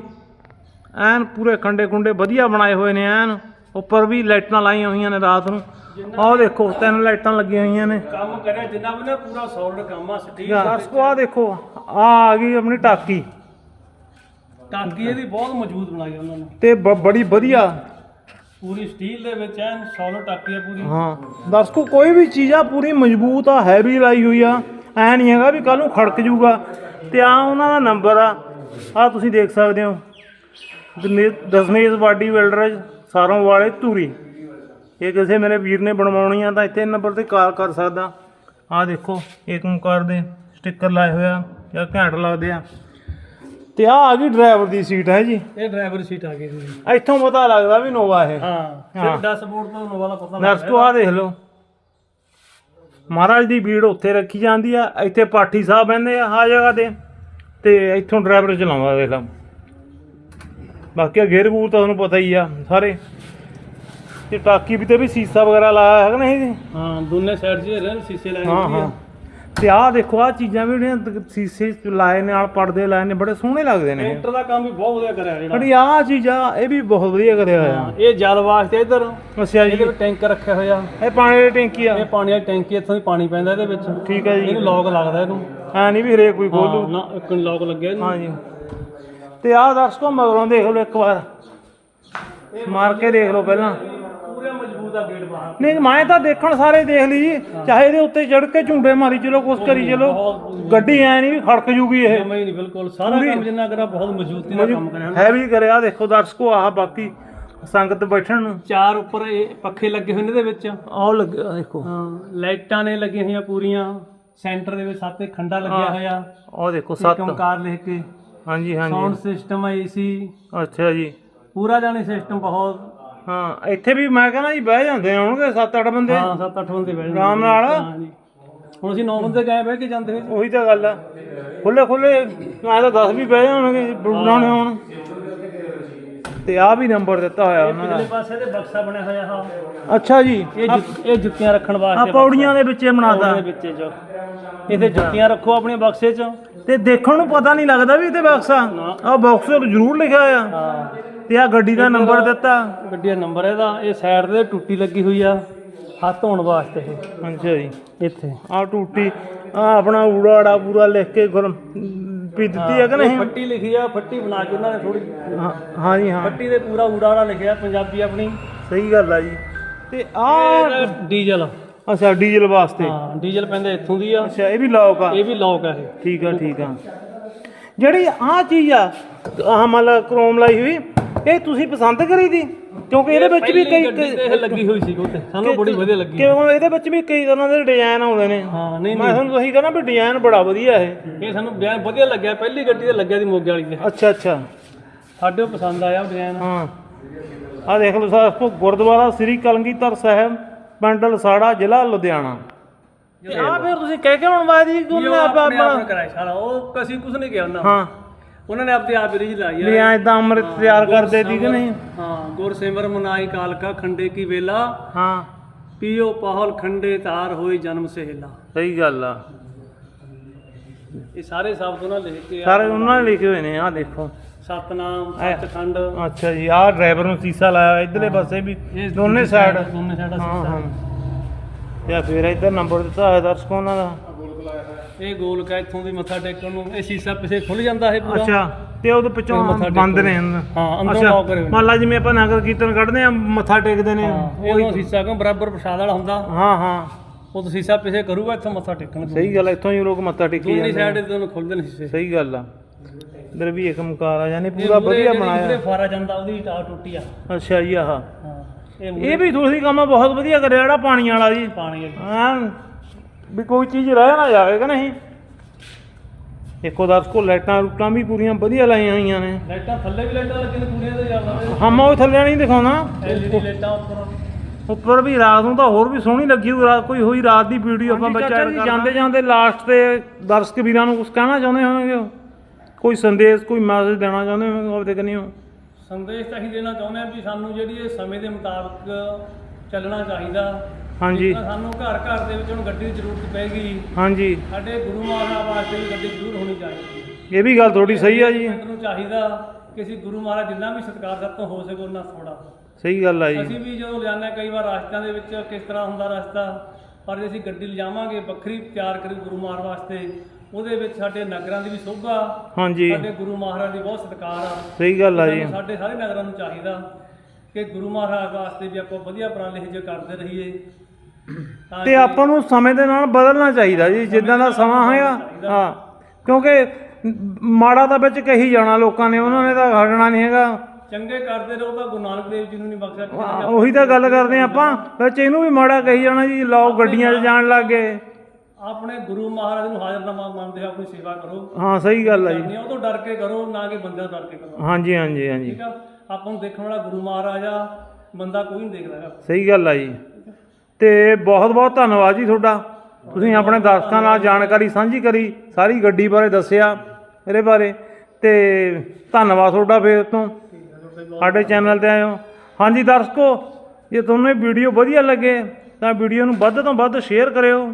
ਐਨ ਪੂਰੇ ਖੰਡੇ ਖੁੰਡੇ ਵਧੀਆ ਬਣਾਏ ਹੋਏ ਨੇ ਐਨ। ਉੱਪਰ ਵੀ ਲਾਈਟਾਂ ਲਾਈਆਂ ਹੋਈਆਂ ਨੇ ਰਾਤ ਨੂੰ। ਆਹ ਦੇਖੋ ਤਿੰਨ ਲਾਈਟਾਂ ਲੱਗੀਆਂ ਹੋਈਆਂ ਨੇ। ਕੰਮ ਕਰਿਆ ਜਿੰਨਾ ਵੀ ਨਾ ਪੂਰਾ ਸੌਲਿਡ ਕੰਮ ਆ ਸਟੀਲ ਦਰਸ਼ਕੋ ਆਹ ਦੇਖੋ ਆ ਆ ਗਈ ਆਪਣੀ ਟਾਕੀ। ਟਾਂਕੀ ਇਹਦੀ ਬਹੁਤ ਮਜ਼ਬੂਤ ਬਣਾਈ ਉਹਨਾਂ ਨੇ। ਤੇ ਬ- ਬੜੀ ਵਧੀਆ। ਪੂਰੀ ਸਟੀਲ ਦੇ ਵਿੱਚ ਐਨ ਸੌਲਿਡ ਟਾਕੀ ਆ ਪੂਰੀ। ਹਾਂ ਦਰਸ਼ਕੋ ਕੋਈ ਵੀ ਚੀਜ਼ ਆ ਪੂਰੀ ਮਜ਼ਬੂਤ ਆ ਹੈਵੀ ਲਾਈ ਹੋਈ ਆ। ਐ ਨਹੀਂ ਹੈਗਾ ਵੀ ਕੱਲ ਨੂੰ ਖੜਕ ਜੂਗਾ। ਤੇ ਆ ਉਹਨਾਂ ਦਾ ਨੰਬਰ ਆ। ਆ ਤੁਸੀਂ ਦੇਖ ਸਕਦੇ ਹੋ। ਦਸਮੇਸ਼ ਬਾਡੀ ਬਿਲਡਰ ਸਾਰੋਂ ਵਾਲੇ ਧੂਰੀ। ਇਹ ਕਿਸੇ ਮੇਰੇ ਵੀਰ ਨੇ ਬਣਵਾਉਣੀ ਆ ਤਾਂ ਇੱਥੇ ਨੰਬਰ ਤੇ ਕਾਲ ਕਰ ਸਕਦਾ। ਆ ਦੇਖੋ ਏਕ ਓਂਕਾਰ ਦੇ ਸਟicker ਲਾਏ ਹੋਇਆ ਜਾਂ ਘੈਂਟ ਲੱਗਦੇ ਆ। ਤੇ ਆ ਆ ਗਈ ਡਰਾਈਵਰ ਦੀ ਸੀਟ ਹੈ ਜੀ? ਇਹ ਡਰਾਈਵਰ ਸੀਟ ਆ ਗਈ ਜੀ। ਇੱਥੋਂ ਪਤਾ ਲੱਗਦਾ ਵੀ ਨੋਵਾ ਇਹ। ਹਾਂ। ਸਿਰਫ ਡੈਸ਼ਬੋਰਡ ਤੋਂ ਨੋਵਾ ਦਾ ਪਤਾ ਨਰਸ ਤੋਂ ਆ ਦੇਖ ਲਓ। ਮਹਾਰਾਜ ਦੀ ਭੀੜ ਉੱਥੇ ਰੱਖੀ ਜਾਂਦੀ ਆ ਇੱਥੇ ਪਾਠੀ ਸਾਹਿਬ ਬਹਿੰਦੇ ਆ ਆ ਜਗ੍ਹਾ ਤੇ। ਤੇ ਇੱਥੋਂ ਡਰਾਈਵਰ ਚਲਾਉਂਦਾ ਦੇਖ ਲਾ ਬਾਕੀ ਗੇਰ ਗੂਰ ਤਾਂ ਤੁਹਾਨੂੰ ਪਤਾ ਹੀ ਆ ਸਾਰੇ। ਤੇ ਟਾਕੀ ਵੀ ਤੇ ਵੀ ਸੀਸਾ ਵਗੈਰਾ ਲਾਇਆ ਹੈਗਾ ਨਹੀਂ ਜੀ? ਹਾਂ ਦੋਨੇ ਸਾਈਡ 'ਚ ਰਹੇ ਨੇ ਸ਼ੀਸ਼ੇ ਲਾਏ ਹਾਂ ਹਾਂ। ਤੇ ਆਹ ਦੇਖੋ ਆ ਚੀਜ਼ਾਂ ਵੀ ਜਿਹੜੀਆਂ ਦ- ਸੀਸੇ ਚ ਲਾਏ ਨੇ ਨਾਲ ਪਰਦੇ ਲਾਏ ਨੇ ਬੜੇ ਸੋਹਣੇ ਲੱਗਦੇ ਨੇ। ਟਰੈਕਟਰ ਦਾ ਕੰਮ ਵੀ ਬਹੁਤ ਵਧੀਆ ਕਰਿਆ ਜਿਹੜਾ। ਬੜੀ ਆਹ ਚੀਜ਼ਾਂ ਇਹ ਵੀ ਬਹੁਤ ਵਧੀਆ ਕਰਿਆ ਹੋਇਆ। ਹਾਂ, ਇਹ ਜਲ ਵਾਸਤੇ ਇਧਰ। ਅੱਛਾ ਜੀ। ਇਹਦੇ ਟੈਂਕਰ ਰੱਖਿਆ ਹੋਇਆ। ਇਹ ਪਾਣੀ ਦੀ ਟੈਂਕੀ ਆ। ਇਹ ਪਾਣੀ ਵਾਲੀ ਟੈਂਕੀ ਇੱਥੋਂ ਦੀ ਪਾਣੀ ਪੈਂਦਾ ਇਹਦੇ ਵਿੱਚ। ਠੀਕ ਹੈ ਜੀ। ਇਹਨੂੰ ਲੌਕ ਲੱਗਦਾ ਇਹਨੂੰ। ਐ ਨਹੀਂ ਵੀ ਹਰੇਕ ਕੋਈ ਹਾਂ, ਖੋਲੂ। ਨਾ ਇੱਕ ਲੌਕ ਲੱਗਿਆ ਇਹਨੂੰ। ਹਾਂਜੀ ਤੇ ਆਹ ਦਰਸ਼ਕੋ ਮਗਰੋਂ ਦੇਖ ਲਓ ਇੱਕ ਵਾਰ। ਮਾਰ ਕੇ ਦੇਖ ਲਓ ਪਹਿਲਾਂ। ਪੂਰਾ ਮਜ਼ਬੂਤ ਆ ਗੇਟ ਬਾਹਰ। ਨਹੀਂ ਮੈਂ ਤਾਂ ਦੇਖਣ ਸਾਰੇ ਦੇਖ ਲਈ ਜੀ। ਚਾਹੇ ਇਹਦੇ ਉੱਤੇ ਚੜ ਕੇ ਝੁੰਡੇ ਮਾਰੀ ਚਲੋ ਕੁਛ ਕਰੀ ਚਲੋ। ਗੱਡੀ ਐ ਨਹੀਂ ਵੀ ਖੜਕ ਜੂਗੀ ਇਹ। ਜਮਾ ਹੀ ਨਹੀਂ ਬਿਲਕੁਲ। ਸਾਰਾ ਕੰਮ ਜਿੰਨਾ ਕਰਾ ਬਹੁਤ ਮਜ਼ਬੂਤੀ ਨਾਲ ਕੰਮ ਕਰਿਆ। ਹੈ ਵੀ ਕਰਿਆ ਦੇਖੋ ਦਰਸ਼ਕੋ ਆਹ ਬਾਕੀ ਸੰਗਤ ਬੈਠਣ ਨੂੰ। ਚਾਰ ਉੱਪਰ ਇਹ ਪੱਖੇ ਲੱਗੇ ਹੋਏ ਨੇ ਇਹਦੇ ਵਿੱਚ। ਆਹ ਲੱਗਿਆ ਦੇਖੋ। ਹਾਂ ਲਾਈਟਾਂ ਨੇ ਲੱਗੀਆਂ ਹੋਈਆਂ ਪੂਰੀਆਂ। ਸੈਂਟਰ ਦੇ ਵਿੱਚ ਸੱਤ ਖੰਡਾ ਲੱਗਿਆ ਹੋਇਆ। ਆਹ ਦੇਖੋ ਸੱਤ। ਓਂਕਾਰ ਲਿਖ ਕੇ। ਹਾਂਜੀ ਸਾਊਂਡ ਹਾਂਜੀ ਸਿਸਟਮ ਹੈ ਏਸੀ ਅੱਛਾ ਜੀ। ਪੂਰਾ ਜਾਣੀ ਸਿਸਟਮ ਬਹੁਤ। ਹਾਂ ਇੱਥੇ ਵੀ ਮੈਂ ਕਹਿੰਦਾ ਜੀ ਬਹਿ ਜਾਂਦੇ ਹੋਣਗੇ 7-8 ਬੰਦੇ। ਹਾਂ ਸੱਤ ਅੱਠ ਬੰਦੇ ਬੈਠ ਆਰਾਮ ਨਾਲ। ਹਾਂ ਜੀ। ਹੁਣ ਅਸੀਂ 9 ਬੰਦੇ ਗਏ ਬਹਿ ਕੇ ਜਾਂਦੇ ਹੋਏ ਉਹੀ ਤਾਂ ਗੱਲ ਆ। ਖੁੱਲੇ ਖੁੱਲੇ ਮੈਂ ਤਾਂ 10 ਵੀ ਬਹਿ ਜਾਣਗੇ ਬਣਾਉਣੇ ਹੋਣ ਤੇ ਆ ਵੀ ਨੰਬਰ ਦਿੱਤਾ ਹੋਇਆ ਉਹਨਾਂ ਪਿਛਲੇ ਦਾ ਪਾਸੇ ਤੇ ਬਕਸਾ ਬਣਿਆ ਹੋਇਆ ਹਾਂ। ਅੱਛਾ ਜੀ। ਇਹ ਇਹ ਜੁੱਤੀਆਂ ਰੱਖਣ ਆ ਵਾਸਤੇ ਪੌੜੀਆਂ ਦੇ ਵਿੱਚ ਇਹ ਬਣਾਤਾ। ਦੇ ਵਿੱਚ ਜੋ। ਇਹਦੇ ਜੁੱਤੀਆਂ ਰੱਖੋ ਆਪਣੇ ਬਕਸੇ 'ਚ। ਤੇ ਦੇਖਣ ਨੂੰ ਪਤਾ ਨਹੀਂ ਲੱਗਦਾ ਵੀ ਇੱਥੇ ਬਾਕਸ। ਆ ਆ ਬਾਕਸ ਜ਼ਰੂਰ ਲਿਖਿਆ ਹਾਂ। ਤੇ ਆ ਗੱਡੀ ਦਾ ਨੰਬਰ ਦਿੱਤਾ। ਗੱਡੀ ਦਾ ਨੰਬਰ ਇਹਦਾ। ਇਹ ਸਾਈਡ ਤੇ ਟੁੱਟੀ ਲੱਗੀ ਹੋਈ ਆ। ਹੱਥ ਧੋਣ ਵਾਸਤੇ ਇਹ। ਅੱਛਾ ਜੀ। ਇੱਥੇ। ਆ ਟੂਟੀ ਆ ਆਪਣਾ ਊੜਾੜਾ ਪੂਰਾ ਲਿਖ ਕੇ ਗੁਰ ਵੀ ਦਿੱਤੀ ਹੈ ਕਿ ਨਹੀਂ? ਫੱਟੀ ਲਿਖੀ ਆ ਫੱਟੀ ਬਣਾ ਕੇ ਉਹਨਾਂ ਨੇ ਥੋੜੀ ਹਾਂ- ਹਾਂ ਜੀ ਹਾਂ। ਫੱਟੀ ਦੇ ਪੂਰਾ ਊੜਾੜਾ ਲਿਖਿਆ ਪੰਜਾਬੀ ਆਪਣੀ। ਸਹੀ ਗੱਲ ਆ ਜੀ। ਤੇ ਆ ਡੀਜ਼ਲ। ਅੱਛਾ ਡੀਜ਼ਲ ਵਾਸਤੇ। ਹਾਂ ਡੀਜ਼ਲ ਪੈਂਦਾ ਇੱਥੋਂ ਦੀ ਆ। ਅੱਛਾ ਇਹ ਵੀ ਲੌਕ ਆ। ਇਹ ਵੀ ਲੌਕ ਆ ਇਹ। ਠੀਕ ਆ ਠੀਕ ਆ। ਜਿਹੜੀ ਆਹ ਚੀਜ਼ ਆ ਆਹ ਮਤਲਬ ਕ੍ਰੋਮ ਲਾਈ ਹੋਈ ਇਹ ਤੁਸੀਂ ਪਸੰਦ ਕਰੀ ਦੀ? ਕਿਉਂਕਿ ਇਹਦੇ ਵਿੱਚ ਵੀ ਕਈ ਇਹ ਲੱਗੀ ਹੋਈ ਸੀ ਉੱਤੇ ਸਾਨੂੰ ਬੜੀ ਵਧੀਆ ਲੱਗੀ। ਕਿਉਂ? ਇਹਦੇ ਵਿੱਚ ਵੀ ਕਈ ਤਰ੍ਹਾਂ ਦੇ ਡਿਜ਼ਾਈਨ ਆਉਂਦੇ ਨੇ। ਹਾਂ ਨਹੀਂ ਮੈਂ ਤੁਹਾਨੂੰ ਤੁਸੀਂ ਕਹਿੰਦਾ ਵੀ ਡਿਜ਼ਾਈਨ ਬੜਾ ਵਧੀਆ ਇਹ। ਇਹ ਸਾਨੂੰ ਬਿਆਨ ਵਧੀਆ ਲੱਗਿਆ। ਪਹਿਲੀ ਗੱਡੀ ਤੇ ਲੱਗਿਆ ਦੀ ਮੋਗੇ ਵਾਲੀ ਤੇ ਅੱਛਾ ਅੱਛਾ। ਸਾਡੇ ਪਸੰਦ ਆਇਆ ਡਿਜ਼ਾਈਨ ਹਾਂ। ਆ ਦੇਖ ਲਓ ਸਾਥੋ ਗੁਰਦੁਆਰਾ ਸ੍ਰੀ ਕਲਗੀਧਰ ਸਾਹਿਬ ਪਿੰਡ ਲਸਾੜਾ ਜ਼ਿਲ੍ਹਾ ਲੁਧਿਆਣਾ। ਆ ਫਿਰ ਤੁਸੀਂ ਕਹਿ ਕੇ ਇਹ ਉਹਨੇ ਉਹ ਆਪ ਆਪਣੇ ਕਰਾਇਆ ਸਾਰਾ ਉਹ ਕਸੀ ਕੁਛ ਨਹੀਂ ਕਿਹਾ ਉਹਨਾਂ ਹਾਂ। ਉਹਨਾਂ ਨੇ ਆਪਦੀ ਆਪ ਰੀਜ ਲਾਈ ਵੀ ਐ ਇਦਾਂ ਅੰਮ੍ਰਿਤ ਤਿਆਰ ਕਰਦੇ ਦੀ ਕਿ ਨਹੀਂ? ਹਾਂ ਗੁਰਸਿਮਰ ਮਨਾਈ ਕਾਲਕਾ ਖੰਡੇ ਕੀ ਵੇਲਾ। ਹਾਂ। ਪੀਓ ਪਾਹਲ ਖੰਡੇ ਤਾਰ ਹੋਈ ਜਨਮ ਸਹਿਲਾ। ਸਹੀ ਗੱਲ ਆ। ਇਹ ਸਾਰੇ ਸ਼ਬਦ ਉਹਨਾਂ ਲਿਖ ਕੇ ਆ। ਸਾਰੇ ਉਹਨਾਂ ਨੇ ਲਿਖੇ ਹੋਏ ਨੇ ਆ ਦੇਖੋ। ਸਤਨਾਮ। ਸਤਖੰਡ ਅੱਛਾ ਜੀ ਆਹ ਡਰਾਈਵਰ ਨੂੰ ਸੀਸਾ ਲਾਇਆ ਇੱਧਰਲੇ ਪਾਸੇ ਵੀ ਦੋਨੇ ਸਾਈਡ ਦੋਨੇ ਸਾਈਡ ਹਾਂ ਹਾਂ। ਤੇ ਫਿਰ ਇੱਧਰ ਨੰਬਰ ਦਿੱਤਾ ਹੋਇਆ ਦਰਸ਼ਕੋ ਉਹਨਾਂ ਦਾ। ਇਹ ਗੋਲਕਾ ਇੱਥੋਂ ਦੀ ਮੱਥਾ ਟੇਕਣ ਨੂੰ ਇਹ ਸ਼ੀਸ਼ਾ ਪਿਛੇ ਖੁੱਲ ਜਾਂਦਾ ਇਹ ਪੂਰਾ। ਅੱਛਾ ਤੇ ਉਹਦੇ ਪਿੱਛੋਂ ਬੰਦ। ਨੇ ਅੰਦਰ। ਹਾਂ, ਅੰਦਰੋਂ lock ਕਰੇ ਹੋਏ ਨੇ। ਮੰਨ ਲਾ ਜਿਵੇਂ ਆਪਾਂ ਨਗਰ ਕੀਰਤਨ ਕੱਢਦੇ ਆ ਮੱਥਾ ਟੇਕਦੇ ਨੇ ਹਾਂ ਉਹੀ- ਸ਼ੀਸ਼ਾ ਕੋ ਬਰਾਬਰ ਪ੍ਰਸ਼ਾਦ ਵਾਲਾ ਹੁੰਦਾ? ਹਾਂ ਹਾਂ। ਉਹ ਤਾਂ ਸ਼ੀਸ਼ਾ ਪਿਛੇ ਕਰੂਗਾ ਇੱਥੋਂ ਮੱਥਾ ਟੇਕਣ ਸਹੀ ਗੱਲ ਹੈ ਇੱਥੋਂ ਹੀ ਲੋਕ ਮੱਥਾ ਟੇਕੀ ਦੂਜੀ ਜਾਂਦੇ ਸਾਈਡ। ਤੇ ਉਹਨੂੰ ਖੁੱਲਦੇ ਨੇ ਸ਼ੀਸ਼ੇ। ਸਹੀ ਗੱਲ ਆ। ਇਧਰ ਵੀ ਇੱਕ ਮਕਾਰ ਆ ਯਾਨੀ ਪੂਰਾ ਵਧੀਆ ਬਣਾਇਆ। ਫਾਰਾ ਜਾਂਦਾ ਉਹਦੀ ਟਾਰ ਟੁੱਟੀ ਆ। ਅੱਛਾ ਜੀ ਆਹ। ਹਾਂ ਇਹ ਵੀ ਤੁਸੀਂ ਕੰਮ ਬਹੁਤ ਵਧੀਆ ਕਰਿਆ ਜਿਹੜਾ ਪਾਣੀ ਵਾਲਾ ਜੀ। ਪਾਣੀ ਹੈ ਹਾਂ। ਵੀ ਕੋਈ ਚੀਜ਼ ਰਹਿ ਨਾ ਜਾਵੇ ਕਿ ਨਹੀਂ? ਇੱਕੋ ਦਸ ਕੋ ਲਾਈਟਾਂ ਰੂਟਾਂ ਵੀ ਪੂਰੀਆਂ ਵਧੀਆ ਲਾਈਆਂ ਹੋਈਆਂ ਨੇ। ਲਾਈਟਾਂ ਥੱਲੇ ਵੀ ਲਾਈਟਾਂ ਲੱਗੀਆਂ ਨੇ ਕੁੜੀਆਂ ਤੇ ਜਾਂਦਾ ਹਾਂ ਮੈਂ ਉਹ ਥੱਲੇ ਨਹੀਂ ਦਿਖਾਉਣਾ। ਲਾਈਟਾਂ ਉੱਪਰ। ਉੱਪਰ ਵੀ ਰਾਤ ਨੂੰ ਤਾਂ ਹੋਰ ਵੀ ਸੋਹਣੀ ਲੱਗੀ ਹੋਈ ਰਾਤ ਕੋਈ ਹੋਈ ਰਾਤ ਦੀ ਵੀਡੀਓ ਆਪਾਂ ਬੱਚਾ ਜਾਂਦੇ ਜਾਂਦੇ ਲਾਸਟ ਤੇ ਦਰਸ਼ਕ ਵੀਰਾਂ ਨੂੰ ਕੁਝ ਕਹਿਣਾ ਚਾਹੁੰਦੇ ਹੋਣਗੇ ਉਹ? ਕੋਈ ਸੰਦੇਸ਼ ਕੋਈ ਮੈਸੇਜ ਦੇਣਾ ਚਾਹੁੰਦੇ ਹੋਣਗੇ ਆਪਦੇ ਕੰਨੀ ਸੰਦੇਸ਼ ਤਾਂ ਅਸੀਂ ਦੇਣਾ ਚਾਹੁੰਦੇ ਹਾਂ ਵੀ ਸਾਨੂੰ ਜਿਹੜੀ ਇਹ ਸਮੇਂ ਦੇ ਮੁਤਾਬਕ ਚੱਲਣਾ ਚਾਹੀਦਾ। ਹਾਂਜੀ। ਸਾਨੂੰ ਘਰ ਘਰ ਦੇ ਵਿੱਚ ਹੁਣ ਗੱਡੀ ਦੀ ਜ਼ਰੂਰਤ ਪੈਗੀ ਹਾਂਜੀ। ਸਾਡੇ ਗੁਰੂ ਮਹਾਰਾਜ ਵਾਸਤੇ ਵੀ ਗੱਡੀ ਜ਼ਰੂਰ ਹੋਣੀ ਚਾਹੀਦੀ ਹੈ। ਇਹ ਵੀ ਗੱਲ ਤੁਹਾਡੀ ਸਹੀ ਆ ਜੀ। ਪਿੰਡ ਨੂੰ ਚਾਹੀਦਾ ਕਿ ਅਸੀਂ ਗੁਰੂ ਮਹਾਰਾਜ ਜਿੰਨਾ ਵੀ ਸਤਿਕਾਰ ਸਾਡੇ ਤੋਂ ਹੋ ਸਕੇ ਉਹਨਾਂ ਥੋੜਾ ਸਹੀ ਗੱਲ ਆ ਜੀ। ਅਸੀਂ ਵੀ ਜਦੋਂ ਲਿਆਉਂਦੇ ਹਾਂ ਕਈ ਵਾਰ ਰਸਤਿਆਂ ਦੇ ਵਿੱਚ ਕਿਸ ਤਰ੍ਹਾਂ ਹੁੰਦਾ ਰਸਤਾ ਪਰ ਜੇ ਅਸੀਂ ਗੱਡੀ ਲਿਜਾਵਾਂਗੇ ਵੱਖਰੀ ਤਿਆਰ ਕਰੀ ਗੁਰੂ ਮਹਾਰਾਜ ਵਾਸਤੇ ਉਹਦੇ ਵਿੱਚ ਸਾਡੇ ਨਗਰਾਂ ਦੀ ਵੀ ਸੋਭਾ ਹਾਂਜੀ। ਸਾਡੇ ਗੁਰੂ ਮਹਾਰਾਜ ਦੀ ਬਹੁਤ ਸਤਿਕਾਰ ਆ। ਸਹੀ ਗੱਲ ਆ ਜੀ। ਸਾਨੂੰ ਸਾਡੇ ਸਾਰੇ ਨਗਰਾਂ ਨੂੰ ਚਾਹੀਦਾ ਕਿ ਗੁਰੂ ਮਹਾਰਾਜ ਵਾਸਤੇ ਵੀ ਆਪਾਂ ਵਧੀਆ ਉਪਰਾਲੇ ਜਿਹੇ ਕਰਦੇ ਰਹੀਏ। ਤਾਂ ਤੇ ਕਿ ਆਪਾਂ ਨੂੰ ਸਮੇਂ ਦੇ ਨਾਲ ਬਦਲਣਾ ਚਾਹੀਦਾ ਜੀ ਜਿੱਦਾਂ ਦਾ ਸਮਾਂ ਹੋਇਆ ਹਾਂ ਕਿਉਂਕਿ ਮਾੜਾ ਤਾਂ ਵਿੱਚ ਕਹੀ ਜਾਣਾ ਲੋਕਾਂ ਨੇ ਉਹਨਾਂ ਨੇ ਤਾਂ ਹਟਣਾ ਨਹੀਂ ਹੈਗਾ। ਚੰਗੇ ਕਰਦੇ ਰਹੋ ਤਾਂ ਗੁਰੂ ਨਾਨਕ ਦੇਵ ਜੀ ਨੂੰ ਨਹੀਂ ਬਖਸ਼ਿਆ। ਕਿਸੇ ਹਾਂ, ਨੇ। ਉਹੀ ਤਾਂ ਗੱਲ ਕਰਦੇ ਹਾਂ ਆਪਾਂ। ਵਿੱਚ ਇਹਨੂੰ ਵੀ ਮਾੜਾ ਕਹੀ ਜਾਣਾ ਜੀ ਲੋਕ ਗੱਡੀਆਂ 'ਚ ਜਾਣ ਲੱਗ ਗਏ। ਆਪਣੇ ਗੁਰੂ ਮਹਾਰਾਜ ਨੂੰ ਹਾਜ਼ਰਨਾਮਾ ਮੰਨਦੇ ਹੋ ਆਪਣੀ ਸੇਵਾ ਕਰੋ। ਹਾਂ ਸਹੀ ਗੱਲ ਆ ਜੀ। ਕਰਨੀ ਆ, ਉਹ ਤੋਂ ਡਰ ਕੇ ਕਰੋ ਨਾ ਕਿ ਬੰਦਿਆਂ ਤੋਂ ਡਰ ਕੇ ਕਰੋ। ਹਾਂਜੀ ਹਾਂਜੀ ਹਾਂਜੀ। ਠੀਕ ਆ? ਆਪਾਂ ਨੂੰ ਦੇਖਣ ਵਾਲਾ ਗੁਰੂ ਮਹਾਰਾਜ ਆ ਬੰਦਾ ਕੋਈ ਨਹੀਂ ਦੇਖਦਾ ਹੈਗਾ। ਸਹੀ ਗੱਲ ਆ ਜੀ। ਤੇ ਬਹੁਤ ਬਹੁਤ ਧੰਨਵਾਦ ਜੀ ਤੁਹਾਡਾ। ਤੁਸੀਂ ਆਪਣੇ ਦਰਸ਼ਕਾਂ ਨਾਲ ਜਾਣਕਾਰੀ ਸਾਂਝੀ ਕਰੀ, ਸਾਰੀ ਗੱਡੀ ਬਾਰੇ ਦੱਸਿਆ ਇਹਦੇ ਬਾਰੇ। ਤੇ ਧੰਨਵਾਦ ਤੁਹਾਡਾ ਫੇਰ ਤੋਂ। ਸਾਡੇ ਚੈਨਲ ਤੇ ਆਇਓ। ਹਾਂਜੀ ਦਰਸ਼ਕੋ, ਜੇ ਤੁਹਾਨੂੰ ਇਹ ਵੀਡੀਓ ਵਧੀਆ ਲੱਗੇ, ਤਾਂ ਵੀਡੀਓ ਨੂੰ ਵੱਧ ਤੋਂ ਵੱਧ ਸ਼ੇਅਰ ਕਰਿਓ।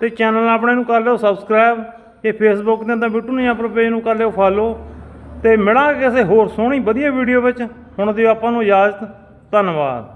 ਤੇ ਚੈਨਲ ਆਪਣੇ ਨੂੰ ਕਰ ਲਿਓ ਸਬਸਕ੍ਰਾਈਬ। ਇਹ ਫੇਸਬੁੱਕ ਤੇ ਤਾਂ ਬਿੱਟੂ ਨਹੀਂ, ਆਪਣੇ ਪੇਜ ਨੂੰ ਕਰ ਲਿਓ ਫਾਲੋ ਤੇ ਮਿਲਾਂਗੇ ਕਿਸੇ ਹੋਰ ਸੋਹਣੀ, ਵਧੀਆ ਵੀਡੀਓ ਵਿੱਚ। ਹੁਣ ਦਿਓ ਆਪਾਂ ਨੂੰ ਇਜਾਜ਼ਤ। ਧੰਨਵਾਦ।